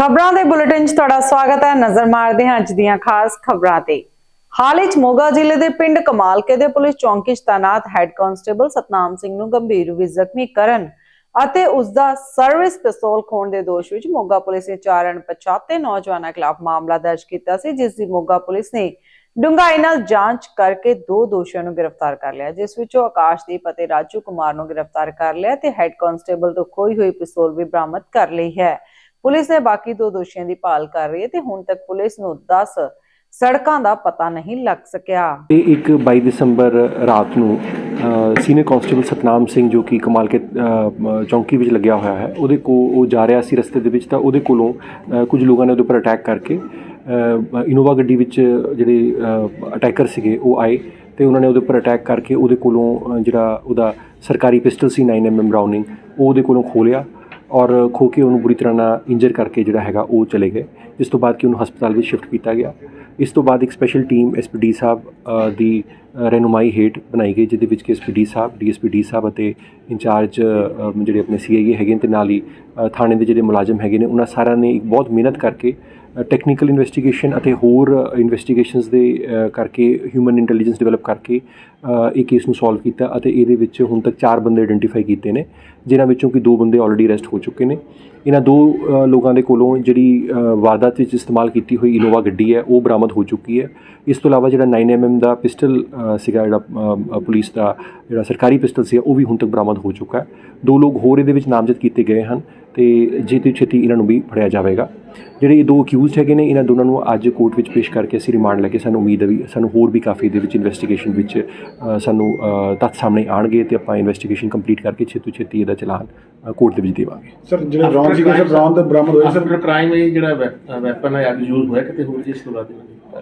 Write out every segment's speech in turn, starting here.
ਖਬਰਾਂ ਦੇ ਬੁਲੇਟਿਨ 'ਚ ਤੁਹਾਡਾ ਸਵਾਗਤ ਹੈ। ਨਜ਼ਰ ਮਾਰਦੇ ਹਾਂ ਅੱਜ ਦੀਆਂ ਖਾਸ ਖਬਰਾਂ ਤੇ। ਹਾਲ ਹੀ ਮੋਗਾ ਜ਼ਿਲ੍ਹੇ ਦੇ ਪਿੰਡ ਕਮਾਲਕੇ ਦੇ ਪੁਲਿਸ ਚੌਂਕੀ 'ਚ ਤਾਇਨਾਤ ਹੈੱਡ ਕਾਂਸਟੇਬਲ ਸਤਨਾਮ ਸਿੰਘ ਨੂੰ ਗੰਭੀਰ ਰੂਪ ਜ਼ਖਮੀ ਕਰਨ ਅਤੇ ਉਸ ਦਾ ਸਰਵਿਸ ਪਿਸਤੌਲ ਖੋਣ ਦੇ ਦੋਸ਼ ਵਿੱਚ ਮੋਗਾ ਪੁਲਿਸ ਨੇ ਚਾਰ ਅਣਪਛਾਤੇ ਨੌਜਵਾਨਾਂ ਖਿਲਾਫ ਮਾਮਲਾ ਦਰਜ ਕੀਤਾ ਸੀ, ਜਿਸ ਦੀ ਮੋਗਾ ਪੁਲਿਸ ਨੇ ਡੂੰਘਾਈ ਨਾਲ ਜਾਂਚ ਕਰਕੇ ਦੋ ਦੋਸ਼ੀਆਂ ਨੂੰ ਗ੍ਰਿਫਤਾਰ ਕਰ ਲਿਆ। ਜਿਸ ਵਿੱਚੋਂ ਆਕਾਸ਼ਦੀਪ ਅਤੇ ਰਾਜੂ ਕੁਮਾਰ ਨੂੰ ਗ੍ਰਿਫਤਾਰ ਕਰ ਲਿਆ ਤੇ ਹੈੱਡ ਕਾਂਸਟੇਬਲ ਤੋਂ ਖੋਈ ਹੋਈ ਪਿਸਤੌਲ ਵੀ ਬਰਾਮਦ ਕਰ ਲਈ ਹੈ। ਪੁਲਿਸ ਨੇ ਬਾਕੀ ਦੋ ਦੋਸ਼ੀਆਂ ਦੀ ਭਾਲ ਕਰ ਰਹੀ ਹੈ ਤੇ ਹੁਣ ਤੱਕ ਪੁਲਿਸ ਨੂੰ 10 ਸੜਕਾਂ ਦਾ ਪਤਾ ਨਹੀਂ ਲੱਗ ਸਕਿਆ। ਇਹ ਇੱਕ 22 ਦਸੰਬਰ ਰਾਤ ਨੂੰ ਸੀਨੀਅਰ ਕਾਂਸਟੇਬਲ ਸਤਨਾਮ ਸਿੰਘ ਜੋ ਕਿ ਕਮਾਲ ਕੇ ਚੌਂਕੀ ਵਿੱਚ ਲੱਗਿਆ ਹੋਇਆ ਹੈ, ਉਹਦੇ ਕੋ ਉਹ ਜਾ ਰਿਹਾ ਸੀ ਰਸਤੇ ਦੇ ਵਿੱਚ ਤਾਂ ਉਹਦੇ ਕੋਲੋਂ ਕੁਝ ਲੋਕਾਂ ਨੇ ਉਹਦੇ ਉੱਪਰ ਅਟੈਕ ਕਰਕੇ ਇਨੋਵਾ ਗੱਡੀ ਵਿੱਚ ਜਿਹੜੇ ਅਟੈਕਰ ਸੀਗੇ ਉਹ ਆਏ ਤੇ ਉਹਨਾਂ ਨੇ ਉਹਦੇ ਉੱਪਰ ਅਟੈਕ ਕਰਕੇ ਉਹਦੇ ਕੋਲੋਂ ਜਿਹੜਾ ਉਹਦਾ ਸਰਕਾਰੀ ਪਿਸਟਲ ਸੀ 9mm ਬਰਾਊਨਿੰਗ, ਉਹ ਉਹਦੇ ਕੋਲੋਂ ਖੋਹ ਔਰ ਖੋ ਕੇ ਉਹਨੂੰ ਬੁਰੀ ਤਰ੍ਹਾਂ ਨਾਲ ਇੰਜਰ ਕਰਕੇ ਜਿਹੜਾ ਹੈਗਾ ਉਹ ਚਲੇ ਗਏ ਇਸ ਤੋਂ ਬਾਅਦ ਕਿ ਉਹਨੂੰ ਹਸਪਤਾਲ ਵਿੱਚ ਸ਼ਿਫਟ ਕੀਤਾ ਗਿਆ। ਇਸ ਤੋਂ ਬਾਅਦ ਇੱਕ ਸਪੈਸ਼ਲ ਟੀਮ ਐਸਪੀਡੀ ਸਾਹਿਬ ਦੀ ਅ, ਰਹਿਨੁਮਾਈ ਹੇਠ ਬਣਾਈ ਗਈ ਜਿਹਦੇ ਵਿੱਚ ਕਿ ਐਸਪੀਡੀ ਸਾਹਿਬ ਡੀਐਸਪੀਡੀ ਸਾਹਿਬ ਅਤੇ ਇੰਚਾਰਜ ਜਿਹੜੇ ਆਪਣੇ ਸੀਆਈਏ ਹੈਗੇ ਨੇ ਤੇ ਨਾਲ ਹੀ ਥਾਣੇ ਦੇ ਜਿਹੜੇ ਮੁਲਾਜ਼ਮ ਹੈਗੇ ਨੇ ਉਹਨਾਂ ਸਾਰਿਆਂ ਨੇ ਇੱਕ ਬਹੁਤ ਮਿਹਨਤ ਕਰਕੇ ਟੈਕਨੀਕਲ ਇਨਵੈਸਟੀਗੇਸ਼ਨ ਅਤੇ ਹੋਰ ਇਨਵੈਸਟੀਗੇਸ਼ਨਸ ਦੇ ਕਰਕੇ ਹਿਊਮਨ ਇੰਟੈਲੀਜੈਂਸ ਡਿਵੈਲਪ ਕਰਕੇ ਇਹ ਕੇਸ ਨੂੰ ਸੋਲਵ ਕੀਤਾ ਅਤੇ ਇਹਦੇ ਵਿੱਚ ਹੁਣ ਤੱਕ ਚਾਰ ਬੰਦੇ ਆਇਡੈਂਟੀਫਾਈ ਕੀਤੇ ਨੇ, ਜਿਨ੍ਹਾਂ ਵਿੱਚੋਂ ਕਿ ਦੋ ਬੰਦੇ ਆਲਰੇਡੀ ਅਰੈਸਟ ਹੋ ਚੁੱਕੇ ਨੇ। ਇਹਨਾਂ ਦੋ ਲੋਕਾਂ ਦੇ ਕੋਲੋਂ ਜਿਹੜੀ ਵਾਰਦਾਤ ਵਿੱਚ ਇਸਤੇਮਾਲ ਕੀਤੀ ਹੋਈ ਇਨੋਵਾ ਗੱਡੀ ਹੈ, ਉਹ ਬਰਾਮਦ ਹੋ ਚੁੱਕੀ ਹੈ। ਇਸ ਤੋਂ ਇਲਾਵਾ ਜਿਹੜਾ 9mm ਦਾ ਪਿਸਟਲ ਸੀਗਾ ਜਿਹੜਾ ਪੁਲਿਸ ਦਾ ਜਿਹੜਾ ਸਰਕਾਰੀ ਪਿਸਟਲ ਸੀ, ਉਹ ਵੀ ਹੁਣ ਤੱਕ ਬਰਾਮਦ ਹੋ ਚੁੱਕਾ ਹੈ। ਦੋ ਲੋਕ ਹੋਰ ਇਹਦੇ ਵਿੱਚ ਨਾਮਜ਼ਦ ਕੀਤੇ ਗਏ ਹਨ ਤੇ ਛੇਤੀ ਛੇਤੀ ਇਹਨਾਂ ਨੂੰ ਵੀ ਫੜਿਆ ਜਾਵੇਗਾ। ਜਿਹੜੇ ਇਹ ਦੋ ਅਕਿਊਜ਼ਡ ਹੈਗੇ ਨੇ ਇਹਨਾਂ ਦੋਨਾਂ ਨੂੰ ਅੱਜ ਕੋਰਟ ਵਿੱਚ ਪੇਸ਼ ਕਰਕੇ ਅਸੀਂ ਰਿਮਾਂਡ ਲੈ ਕੇ ਸਾਨੂੰ ਉਮੀਦ ਹੈ ਵੀ ਸਾਨੂੰ ਹੋਰ ਵੀ ਕਾਫੀ ਇਹਦੇ ਵਿੱਚ ਇਨਵੈਸਟੀਗੇਸ਼ਨ ਵਿੱਚ ਸਾਨੂੰ ਤੱਥ ਸਾਹਮਣੇ ਆਣਗੇ ਤੇ ਆਪਾਂ ਇਨਵੈਸਟੀਗੇਸ਼ਨ ਕੰਪਲੀਟ ਕਰਕੇ ਛੇਤੀ ਛੇਤੀ ਇਹਦਾ ਚਲਾਨ ਕੋਰਟ ਦੇ ਵਿੱਚ ਦੇਵਾਂਗੇ। ਸਰ ਜਿਹੜੇ ਰੌਂਗ ਸੀਗੇ ਸਰ ਰੌਂਗ ਤੇ ਬਰਾਮਦ ਹੋਏ ਸਰ? ਕ੍ਰਾਈਮ ਇਹ ਜਿਹੜਾ ਵੈਪਨ ਹੈ ਅੱਜ ਯੂਜ਼ ਹੋਇਆ ਕਿਤੇ ਹੋਰ ਜਿਸ ਤੋਂ ਬਾਅਦ?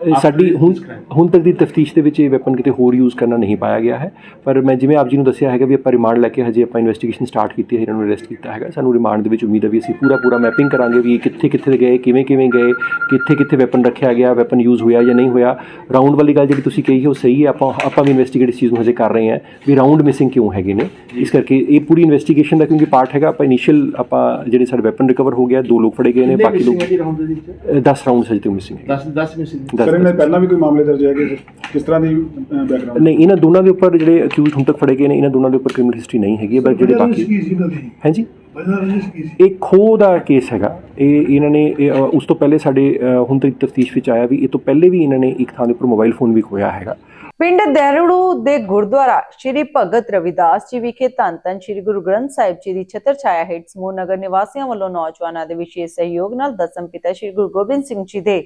ਇਹ ਸਾਡੀ ਹੁਣ ਹੁਣ ਤੱਕ ਦੀ ਤਫਤੀਸ਼ ਦੇ ਵਿੱਚ ਇਹ ਵੈਪਨ ਕਿਤੇ ਹੋਰ ਯੂਜ਼ ਕਰਨਾ ਨਹੀਂ ਪਾਇਆ ਗਿਆ ਹੈ। ਪਰ ਮੈਂ ਜਿਵੇਂ ਆਪ ਜੀ ਨੂੰ ਦੱਸਿਆ ਹੈਗਾ ਵੀ ਆਪਾਂ ਰਿਮਾਂਡ ਲੈ ਕੇ ਹਜੇ ਆਪਾਂ ਇਨਵੈਸਟੀਗੇਸ਼ਨ ਸਟਾਰਟ ਕੀਤੀ ਹੈ ਇਹਨਾਂ ਨੂੰ ਅਰੈਸਟ ਕੀਤਾ ਹੈਗਾ। ਸਾਨੂੰ ਰਿਮਾਂਡ ਦੇ ਵਿੱਚ ਉਮੀਦ ਹੈ ਵੀ ਅਸੀਂ ਪੂਰਾ ਪੂਰਾ ਮੈਪਿੰਗ ਕਰਾਂਗੇ ਵੀ ਇਹ ਕਿੱਥੇ ਕਿੱਥੇ ਗਏ ਕਿਵੇਂ ਕਿਵੇਂ ਗਏ ਕਿੱਥੇ ਕਿੱਥੇ ਵੈਪਨ ਰੱਖਿਆ ਗਿਆ ਵੈਪਨ ਯੂਜ਼ ਹੋਇਆ ਜਾਂ ਨਹੀਂ ਹੋਇਆ ਰਾਉਂਡ ਵਾਲੀ ਗੱਲ ਜਿਹੜੀ ਤੁਸੀਂ ਕਹੀ ਹੈ ਉਹ ਸਹੀ ਹੈ ਆਪਾਂ ਆਪਾਂ ਵੀ ਇਨਵੈਸਟੀਗੇਟ ਇਸ ਚੀਜ਼ ਨੂੰ ਹਜੇ ਕਰ ਰਹੇ ਹਾਂ ਵੀ ਰਾਉਂਡ ਮਿਸਿੰਗ ਕਿਉਂ ਹੈਗੇ ਨੇ। ਇਸ ਕਰਕੇ ਇਹ ਪੂਰੀ ਇਨਵੈਸਟੀਗੇਸ਼ਨ ਦਾ ਕਿਉਂਕਿ ਪਾਰਟ ਹੈਗਾ ਆਪਾਂ ਇਨੀਸ਼ੀਅਲ ਆਪਾਂ ਜਿਹੜੇ ਸਾਡੇ ਵੈਪਨ ਰਿਕਵਰ ਹੋ ਗਿਆ ਦੋ ਲੋਕ ਫੜੇ ਗਏ ਨੇ ਬਾਕੀ ਲੋਕ ਜੀ ਰਾਉਂਡ ਦੇ ਵਿੱਚ? 10 ਰਾਉਂਡ ਹਜੇ ਤੱਕ ਮਿਸਿੰਗ ਹੈ 10 10 ਮਿਸਿੰਗ ਦਸ- ਸਰ ਇਹਨਾਂ ਦੇ ਪਹਿਲਾਂ ਵੀ ਕੋਈ ਮਾਮਲੇ ਦਰਜ ਹੈਗੇ ਸਰ? ਕਿਸ ਤਰ੍ਹਾਂ ਦੀ ਬੈਕਗ੍ਰਾਉਂਡ ਨਹੀਂ ਇਹਨਾਂ ਦੋਨਾਂ ਦੇ ਉੱਪਰ ਜਿਹੜੇ ਅਕਿਊਜ਼ ਹੁਣ ਤੱਕ ਫੜੇ ਗਏ ਨੇ ਇਹਨਾਂ ਦੋਨਾਂ ਦੇ ਉੱਪਰ ਕ੍ਰਿਮੀਨਲ ਹਿਸਟਰੀ ਨਹੀਂ ਹੈਗੀ ਹੈ ਪਰ ਜਿਹੜੇ ਬਾਕੀ ਹਾਂਜੀ? ਇਹ ਖੋਹ ਦਾ ਕੇਸ ਹੈਗਾ। ਇਹ ਇਹਨਾਂ ਨੇ ਉਸ ਤੋਂ ਪਹਿਲੇ ਸਾਡੇ ਹੁਣ ਤੱਕ ਤਫਤੀਸ਼ ਵਿੱਚ ਆਇਆ ਵੀ ਇਹ ਤੋਂ ਪਹਿਲੇ ਵੀ ਇਹਨਾਂ ਨੇ ਇੱਕ ਥਾਂ ਦੇ ਉੱਪਰ ਮੋਬਾਈਲ ਫੋਨ ਵੀ ਖੋਇਆ ਹੈਗਾ। ਪਿੰਡ ਦੇਰੜੂ ਦੇ ਗੁਰਦੁਆਰਾ ਸ਼੍ਰੀ ਭਗਤ ਰਵਿਦਾਸ ਜੀ ਵਿਖੇ ਧੰਨ ਧੰਨ ਸ਼੍ਰੀ ਗੁਰੂ ਗ੍ਰੰਥ ਸਾਹਿਬ ਜੀ ਦੀ ਛਤਰ ਛਾਇਆ ਹੇਠ ਸਮੂਹ ਨਗਰ ਨਿਵਾਸੀਆਂ ਵੱਲੋਂ ਨੌਜਵਾਨਾਂ ਦੇ ਵਿਸ਼ੇਸ਼ ਸਹਿਯੋਗ ਨਾਲ ਦਸਮ ਪਿਤਾ ਸ਼੍ਰੀ ਗੁਰੂ ਗੋਬਿੰਦ ਸਿੰਘ ਜੀ ਦੇ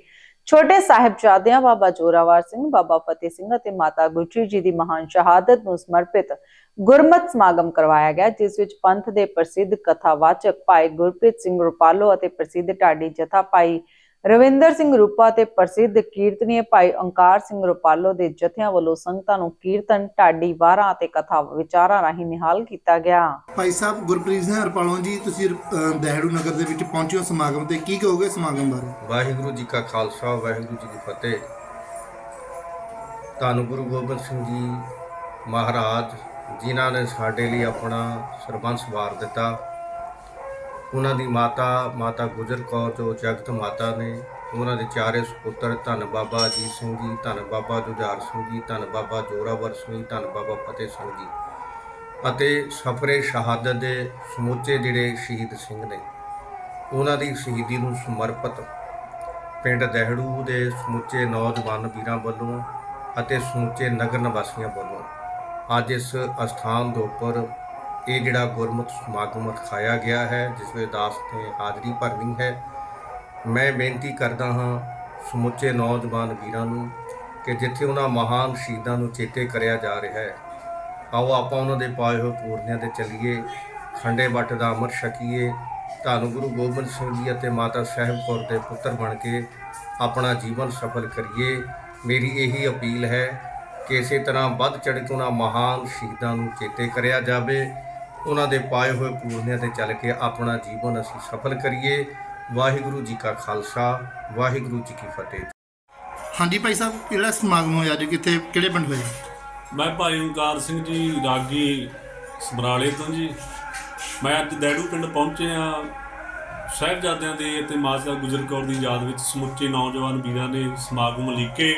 ਛੋਟੇ ਸਾਹਿਬਜ਼ਾਦਿਆਂ ਬਾਬਾ ਜੋਰਾਵਰ ਸਿੰਘ, ਬਾਬਾ ਫਤਿਹ ਸਿੰਘ ਅਤੇ ਮਾਤਾ ਗੁਜਰੀ ਜੀ ਦੀ ਮਹਾਨ ਸ਼ਹਾਦਤ ਨੂੰ ਸਮਰਪਿਤ ਗੁਰਮਤ ਸਮਾਗਮ ਕਰਵਾਇਆ ਗਿਆ, ਜਿਸ ਵਿੱਚ ਪੰਥ ਦੇ ਪ੍ਰਸਿੱਧ ਕਥਾਵਾਚਕ ਭਾਈ ਗੁਰਪ੍ਰੀਤ ਸਿੰਘ ਰੁਪਾਲੋ ਅਤੇ ਪ੍ਰਸਿੱਧ ਢਾਡੀ ਜਥਾ ਭਾਈ ਰਵਿੰਦਰ ਸਿੰਘ ਰੂਪਾ ਤੇ ਪ੍ਰਸਿੱਧ ਕੀਰਤਨੀਏ ਭਾਈ ਓੰਕਾਰ ਸਿੰਘ ਰੁਪਾਲੋ ਦੇ ਜਥਿਆਂ ਵੱਲੋਂ ਸੰਗਤਾਂ ਨੂੰ ਕੀਰਤਨ ਢਾਡੀ ਵਾਰਾਂ ਅਤੇ ਕਥਾ ਵਿਚਾਰਾਂ ਰਾਹੀਂ ਨਿਹਾਲ ਕੀਤਾ ਗਿਆ। ਭਾਈ ਸਾਹਿਬ ਗੁਰਪ੍ਰੀਤ ਸਿੰਘ ਹਰਪਾਲੋਂ ਜੀ ਤੁਸੀਂ ਦਹਿੜੂ ਨਗਰ ਦੇ ਵਿੱਚ ਪਹੁੰਚੇ ਹੋ ਸਮਾਗਮ ਤੇ। ਕੀ ਕਹੋਗੇ ਸਮਾਗਮ ਬਾਰੇ? ਵਾਹਿਗੁਰੂ ਜੀ ਕਾ ਖਾਲਸਾ ਵਾਹਿਗੁਰੂ ਜੀ ਕੀ ਫਤਿਹ। ਧੰਨ ਗੁਰੂ ਗੋਬਿੰਦ ਸਿੰਘ ਜੀ ਮਹਾਰਾਜ ਜਿਨ੍ਹਾਂ ਨੇ ਸਾਡੇ ਲਈ ਆਪਣਾ ਸਰਬੰਸ ਵਾਰ ਦਿੱਤਾ। ਉਹਨਾਂ ਦੀ ਮਾਤਾ ਮਾਤਾ ਗੁਜਰ ਕੌਰ ਜੋ ਜਗਤ ਮਾਤਾ ਨੇ, ਉਹਨਾਂ ਦੇ ਚਾਰੇ ਸੁਪੁੱਤਰ ਧੰਨ ਬਾਬਾ ਅਜੀਤ ਸਿੰਘ ਜੀ, ਧੰਨ ਬਾਬਾ ਜੁਝਾਰ ਸਿੰਘ ਜੀ, ਧੰਨ ਬਾਬਾ ਜੋਰਾਵਰ ਸਿੰਘ ਜੀ, ਧੰਨ ਬਾਬਾ ਫਤਿਹ ਸਿੰਘ ਜੀ ਅਤੇ ਸਫਰੇ ਸ਼ਹਾਦਤ ਦੇ ਸਮੁੱਚੇ ਜਿਹੜੇ ਸ਼ਹੀਦ ਸਿੰਘ ਨੇ, ਉਹਨਾਂ ਦੀ ਸ਼ਹੀਦੀ ਨੂੰ ਸਮਰਪਿਤ ਪਿੰਡ ਦਹਿੜੂ ਦੇ ਸਮੁੱਚੇ ਨੌਜਵਾਨ ਵੀਰਾਂ ਵੱਲੋਂ ਅਤੇ ਸਮੁੱਚੇ ਨਗਰ ਨਿਵਾਸੀਆਂ ਵੱਲੋਂ ਅੱਜ ਇਸ ਅਸਥਾਨ ਦੇ ਉੱਪਰ ਇਹ ਜਿਹੜਾ ਗੁਰਮਤਿ ਸਮਾਗਮ ਰਖਾਇਆ ਗਿਆ ਹੈ, ਜਿਸ ਵਿੱਚ ਦਾਸ ਨੇ ਹਾਜ਼ਰੀ ਭਰਨੀ ਹੈ। ਮੈਂ ਬੇਨਤੀ ਕਰਦਾ ਹਾਂ ਸਮੁੱਚੇ ਨੌਜਵਾਨ ਵੀਰਾਂ ਨੂੰ ਕਿ ਜਿੱਥੇ ਉਹਨਾਂ ਮਹਾਨ ਸ਼ਹੀਦਾਂ ਨੂੰ ਚੇਤੇ ਕਰਿਆ ਜਾ ਰਿਹਾ ਹੈ, ਆਓ ਆਪਾਂ ਉਹਨਾਂ ਦੇ ਪਾਏ ਹੋਏ ਪੂਰਨਿਆਂ ਤੇ ਚੱਲੀਏ, ਖੰਡੇ ਵੱਟ ਦਾ ਅਮਰ ਛਕੀਏ, ਧੰਨ ਗੁਰੂ ਗੋਬਿੰਦ ਸਿੰਘ ਜੀ ਅਤੇ ਮਾਤਾ ਸਾਹਿਬ ਕੌਰ ਦੇ ਪੁੱਤਰ ਬਣ ਕੇ ਆਪਣਾ ਜੀਵਨ ਸਫਲ ਕਰੀਏ। ਮੇਰੀ ਇਹੀ ਅਪੀਲ ਹੈ ਕਿ ਇਸੇ ਤਰ੍ਹਾਂ ਵੱਧ ਚੜ੍ਹ ਕੇ ਉਹਨਾਂ ਮਹਾਨ ਸ਼ਹੀਦਾਂ ਨੂੰ ਚੇਤੇ ਕਰਿਆ ਜਾਵੇ। ਉਹਨਾਂ ਦੇ ਪਾਏ ਹੋਏ ਪੂਰਨਿਆਂ ਤੇ ਚੱਲ ਕੇ ਆਪਣਾ ਜੀਵਨ ਅਸੀਂ ਸਫਲ ਕਰੀਏ। ਵਾਹਿਗੁਰੂ ਜੀ ਕਾ ਖਾਲਸਾ ਵਾਹਿਗੁਰੂ ਜੀ ਕੀ ਫਤਿਹ। ਹਾਂਜੀ ਭਾਈ ਸਾਹਿਬ ਕਿਹੜਾ ਸਮਾਗਮ ਹੋਇਆ ਜੀ? ਕਿੱਥੇ ਕਿਹੜੇ ਪਿੰਡ ਹੋਇਆ ਮੈਂ ਭਾਈ ਓਂਕਾਰ ਸਿੰਘ ਜੀ ਰਾਗੀ ਸਮਰਾਲੇ ਤੋਂ ਜੀ। ਮੈਂ ਅੱਜ ਦੈੜੂ ਪਿੰਡ ਪਹੁੰਚੇ ਆ ਸਾਹਿਬਜ਼ਾਦਿਆਂ ਦੇ ਅਤੇ ਮਾਤਾ ਗੁਜਰ ਕੌਰ ਦੀ ਯਾਦ ਵਿੱਚ ਸਮੁੱਚੇ ਨੌਜਵਾਨ ਵੀਰਾਂ ਨੇ ਸਮਾਗਮ ਲੀਕੇ।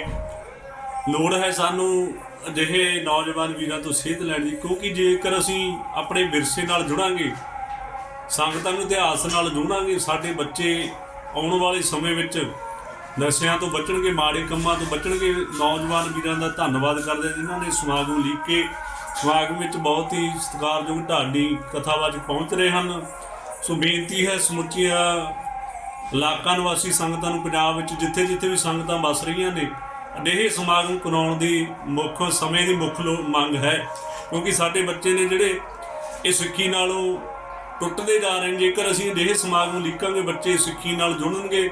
ਲੋੜ ਹੈ ਸਾਨੂੰ ਅਜਿਹੇ ਨੌਜਵਾਨ ਵੀਰਾਂ ਤੋਂ ਸੇਧ ਲੈਣ ਦੀ, ਕਿਉਂਕਿ ਜੇਕਰ ਅਸੀਂ ਆਪਣੇ ਵਿਰਸੇ ਨਾਲ ਜੁੜਾਂਗੇ, ਸੰਗਤਾਂ ਨੂੰ ਇਤਿਹਾਸ ਨਾਲ ਜੋੜਾਂਗੇ, ਸਾਡੇ ਬੱਚੇ ਆਉਣ ਵਾਲੇ ਸਮੇਂ ਵਿੱਚ ਨਸ਼ਿਆਂ ਤੋਂ ਬਚਣਗੇ, ਮਾੜੇ ਕੰਮਾਂ ਤੋਂ ਬਚਣਗੇ, ਨੌਜਵਾਨ ਵੀਰਾਂ ਦਾ ਧੰਨਵਾਦ ਕਰਦੇ ਜਿਨ੍ਹਾਂ ਨੇ ਸਮਾਗਮ ਲੀਕ ਕੇ, ਸਮਾਗਮ ਵਿੱਚ ਬਹੁਤ ਹੀ ਸਤਿਕਾਰਯੋਗ ਢਾਡੀ ਕਥਾਵਾਚਕ ਪਹੁੰਚ ਰਹੇ ਹਨ। ਸੋ ਬੇਨਤੀ ਹੈ, ਸਮੁੱਚੀਆਂ ਇਲਾਕਾ ਨਿਵਾਸੀ ਸੰਗਤਾਂ ਨੂੰ, ਪੰਜਾਬ ਵਿੱਚ ਜਿੱਥੇ ਜਿੱਥੇ ਵੀ ਸੰਗਤਾਂ ਵਸ ਰਹੀਆਂ ਨੇ ਅਜਿਹੇ ਸਮਾਗਮ ਕਰਾਉਣ ਦੀ ਮੁੱਖ, ਸਮੇਂ ਦੀ ਮੁੱਖ ਲੋ- ਮੰਗ ਹੈ। ਕਿਉਂਕਿ ਸਾਡੇ ਬੱਚੇ ਨੇ ਜਿਹੜੇ ਇਹ ਸਿੱਖੀ ਨਾਲੋਂ ਟੁੱਟਦੇ ਜਾ ਰਹੇ ਨੇ, ਜੇਕਰ ਅਸੀਂ ਅਜਿਹੇ ਸਮਾਗਮ ਲਿਖਾਂਗੇ, ਬੱਚੇ ਸਿੱਖੀ ਨਾਲ ਜੁੜਨਗੇ।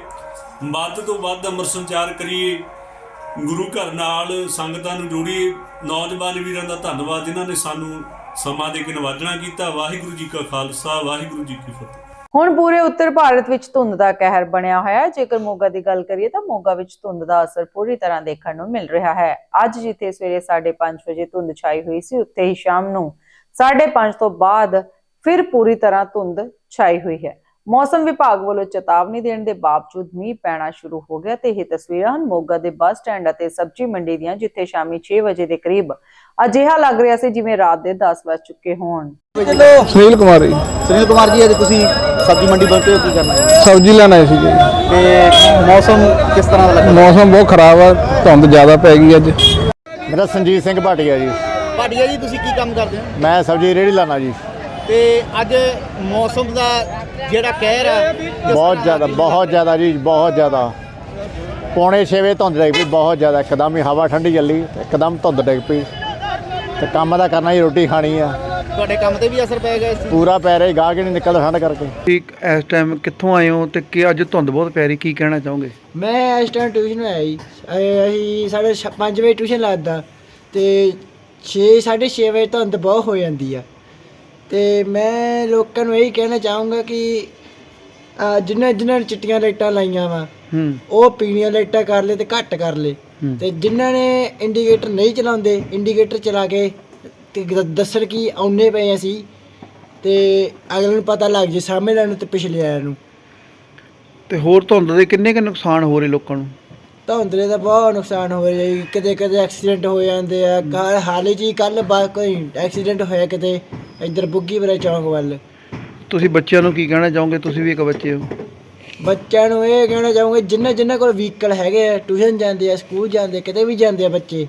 ਵੱਧ ਤੋਂ ਵੱਧ ਅੰਮ੍ਰਿਤ ਸੰਚਾਰ ਕਰੀਏ। ਗੁਰੂ ਘਰ ਨਾਲ ਸੰਗਤਾਂ ਨੂੰ ਜੋੜੀਏ। ਨੌਜਵਾਨ ਵੀਰਾਂ ਦਾ ਧੰਨਵਾਦ। ਜਿਨ੍ਹਾਂ ਨੇ ਸਾਨੂੰ ਸਮਾਂ ਦੇ ਕੇ ਨਿਵਾਜਣਾ ਕੀਤਾ। ਵਾਹਿਗੁਰੂ ਜੀ ਕਾ ਖਾਲਸਾ, ਵਾਹਿਗੁਰੂ ਜੀ ਕੀ ਫਤਿਹ। ਹੁਣ ਪੂਰੇ ਉੱਤਰ ਭਾਰਤ ਵਿੱਚ ਧੁੰਦ ਦਾ ਕਹਿਰ ਬਣਿਆ ਹੋਇਆ ਹੈ। ਜੇਕਰ ਮੋਗਾ ਦੀ ਗੱਲ ਕਰੀਏ ਤਾਂ ਮੋਗਾ ਵਿੱਚ ਧੁੰਦ ਦਾ ਅਸਰ ਪੂਰੀ ਤਰ੍ਹਾਂ ਦੇਖਣ ਨੂੰ ਮਿਲ ਰਿਹਾ ਹੈ। ਅੱਜ ਜਿੱਥੇ ਸਵੇਰੇ 5:30 ਵਜੇ ਧੁੰਦ ਛਾਈ ਹੋਈ ਸੀ, ਉੱਥੇ ਹੀ ਸ਼ਾਮ ਨੂੰ 5:30 ਤੋਂ ਬਾਅਦ ਫਿਰ ਪੂਰੀ ਤਰ੍ਹਾਂ ਧੁੰਦ ਛਾਈ ਹੋਈ ਹੈ। ਮੌਸਮ ਵਿਭਾਗ ਵੱਲੋਂ ਚੇਤਾਵਨੀ ਦੇਣ ਦੇ ਬਾਵਜੂਦ ਮੀਂਹ ਪੈਣਾ ਸ਼ੁਰੂ ਹੋ ਗਿਆ ਤੇ ਇਹ ਤਸਵੀਰਾਂ ਹਨ ਮੋਗਾ ਦੇ ਬੱਸ ਸਟੈਂਡ ਅਤੇ ਸਬਜ਼ੀ ਮੰਡੀ ਦੀਆਂ ਜਿੱਥੇ ਸ਼ਾਮੀ 6 ਵਜੇ ਦੇ ਕਰੀਬ ਅਜਿਹਾ ਲੱਗ ਰਿਹਾ ਸੀ ਜਿਵੇਂ ਰਾਤ ਦੇ 10 ਵੱਜ ਚੁੱਕੇ ਹੋਣ। ਸੁਨੀਲ ਕੁਮਾਰ ਜੀ। ਸੁਨੀਲ ਕੁਮਾਰ ਜੀ ਅੱਜ ਤੁਸੀਂ ਸਬਜ਼ੀ ਮੰਡੀ ਪਹੁੰਚੇ ਹੋ ਕੀ ਕਰਨਾ ਹੈ? ਸਬਜ਼ੀ ਲੈਣ ਆਏ ਸੀਗੇ। ਤੇ ਮੌਸਮ ਕਿਸ ਤਰ੍ਹਾਂ ਦਾ ਲੱਗਾ ਮੌਸਮ ਬਹੁਤ ਖਰਾਬ ਆ ਧੁੰਦ ਜ਼ਿਆਦਾ ਪੈ ਗਈ ਅੱਜ। ਮੇਰਾ ਸੰਜੀਤ ਸਿੰਘ ਭਾਟੀਆ ਜੀ। ਭਾਟੀਆ ਜੀ ਤੁਸੀਂ ਕੀ ਕੰਮ ਕਰਦੇ ਹੋ? ਮੈਂ ਸਬਜ਼ੀ ਰੇੜੀ ਲਾਣਾ ਜੀ। ਤੇ ਅੱਜ ਮੌਸਮ ਦਾ ਜਿਹੜਾ ਕਹਿਰ ਕਿਸ ਬਹੁਤ ਜ਼ਿਆਦਾ ਬਹੁਤ ਜ਼ਿਆਦਾ ਜੀ ਬਹੁਤ ਜ਼ਿਆਦਾ। ਪੌਣੇ 6 ਵਜੇ ਧੁੰਦ ਡਿੱਗ ਪਈ ਬਹੁਤ ਜ਼ਿਆਦਾ। ਇੱਕਦਮ ਹੀ ਹਵਾ ਠੰਡੀ ਚੱਲੀ ਇੱਕਦਮ ਧੁੰਦ ਡਿੱਗ ਪਈ। ਤੇ ਕੰਮ ਦਾ ਕਰਨਾ ਹੀ ਰੋਟੀ ਖਾਣੀ ਆ। ਤੁਹਾਡੇ ਕੰਮ ਤੇ ਵੀ ਅਸਰ ਪੈ ਗਿਆ ਇਸ ਪੂਰਾ ਪੈ ਰਿਹਾ ਗਾਹਕ ਹੀ ਨਹੀਂ ਨਿਕਲਦਾ ਠੰਡ ਕਰਕੇ। ਠੀਕ ਇਸ ਟਾਈਮ ਕਿੱਥੋਂ ਆਏ ਹੋ ਤੇ ਕੀ ਅੱਜ ਧੁੰਦ ਬਹੁਤ ਪੈ ਰਹੀ ਕੀ ਕਹਿਣਾ ਚਾਹੋਗੇ? ਮੈਂ ਇਸ ਟਾਈਮ ਟਿਊਸ਼ਨ ਆਇਆ ਜੀ। ਅਸੀਂ ਸਾਡੇ 5 ਵਜੇ ਟਿਊਸ਼ਨ ਲੱਗਦਾ ਤੇ 6 6:30 ਵਜੇ ਧੁੰਦ ਬਹੁਤ ਹੋ ਜਾਂਦੀ ਆ। ਤੇ ਮੈਂ ਲੋਕਾਂ ਨੂੰ ਇਹੀ ਕਹਿਣਾ ਚਾਹੂੰਗਾ ਕਿ ਜਿਨ੍ਹਾਂ ਜਿਨ੍ਹਾਂ ਨੇ ਚਿੱਟੀਆਂ ਲਾਈਟਾਂ ਲਾਈਆਂ ਵਾ ਉਹ ਪੀਣੀਆਂ ਲਾਈਟਾਂ ਕਰ ਲੈ ਤੇ ਘੱਟ ਕਰ ਲੈ। ਤੇ ਜਿਨ੍ਹਾਂ ਨੇ ਇੰਡੀਕੇਟਰ ਨਹੀਂ ਚਲਾਉਂਦੇ ਇੰਡੀਕੇਟਰ ਚਲਾ ਕੇ ਤੇ ਦੱਸਣ ਕਿ ਆਉਨੇ ਪਏ ਅਸੀਂ ਤੇ ਅਗਲੇ ਨੂੰ ਪਤਾ ਲੱਗ ਜੇ ਸਾਹਮਣੇ ਵਾਲੇ ਨੂੰ ਤੇ ਪਿਛਲੇ ਵਾਲਿਆਂ ਨੂੰ। ਤੇ ਹੋਰ ਧੁੰਦ ਦੇ ਕਿੰਨੇ ਕੁ ਨੁਕਸਾਨ ਹੋ ਰਹੇ ਲੋਕਾਂ ਨੂੰ? ਧੁੰਦਲੇ ਦਾ ਬਹੁਤ ਨੁਕਸਾਨ ਹੋ ਰਿਹਾ ਜੀ। ਕਦੇ ਕਦੇ ਐਕਸੀਡੈਂਟ ਹੋ ਜਾਂਦੇ ਆ। ਹਾਲੇ ਜੀ ਕੱਲ ਕੋਈ ਐਕਸੀਡੈਂਟ ਹੋਇਆ ਕਿਤੇ। ਇੱਧਰ ਬੁੱਗੀ ਬਰੇ ਚੌਂਕ ਵੱਲ। ਤੁਸੀਂ ਬੱਚਿਆਂ ਨੂੰ ਕੀ ਕਹਿਣਾ ਚਾਹੋਗੇ? ਤੁਸੀਂ ਵੀ ਇੱਕ ਬੱਚੇ ਹੋ। ਬੱਚਿਆਂ ਨੂੰ ਇਹ ਕਹਿਣਾ ਚਾਹੂੰਗਾ ਜਿੰਨਾ ਜਿੰਨਾ ਕੋਲ ਵਹੀਕਲ ਹੈਗੇ ਆ ਟਿਊਸ਼ਨ ਜਾਂਦੇ ਆ ਸਕੂਲ ਜਾਂਦੇ ਕਿਤੇ ਵੀ ਜਾਂਦੇ ਆ ਬੱਚੇ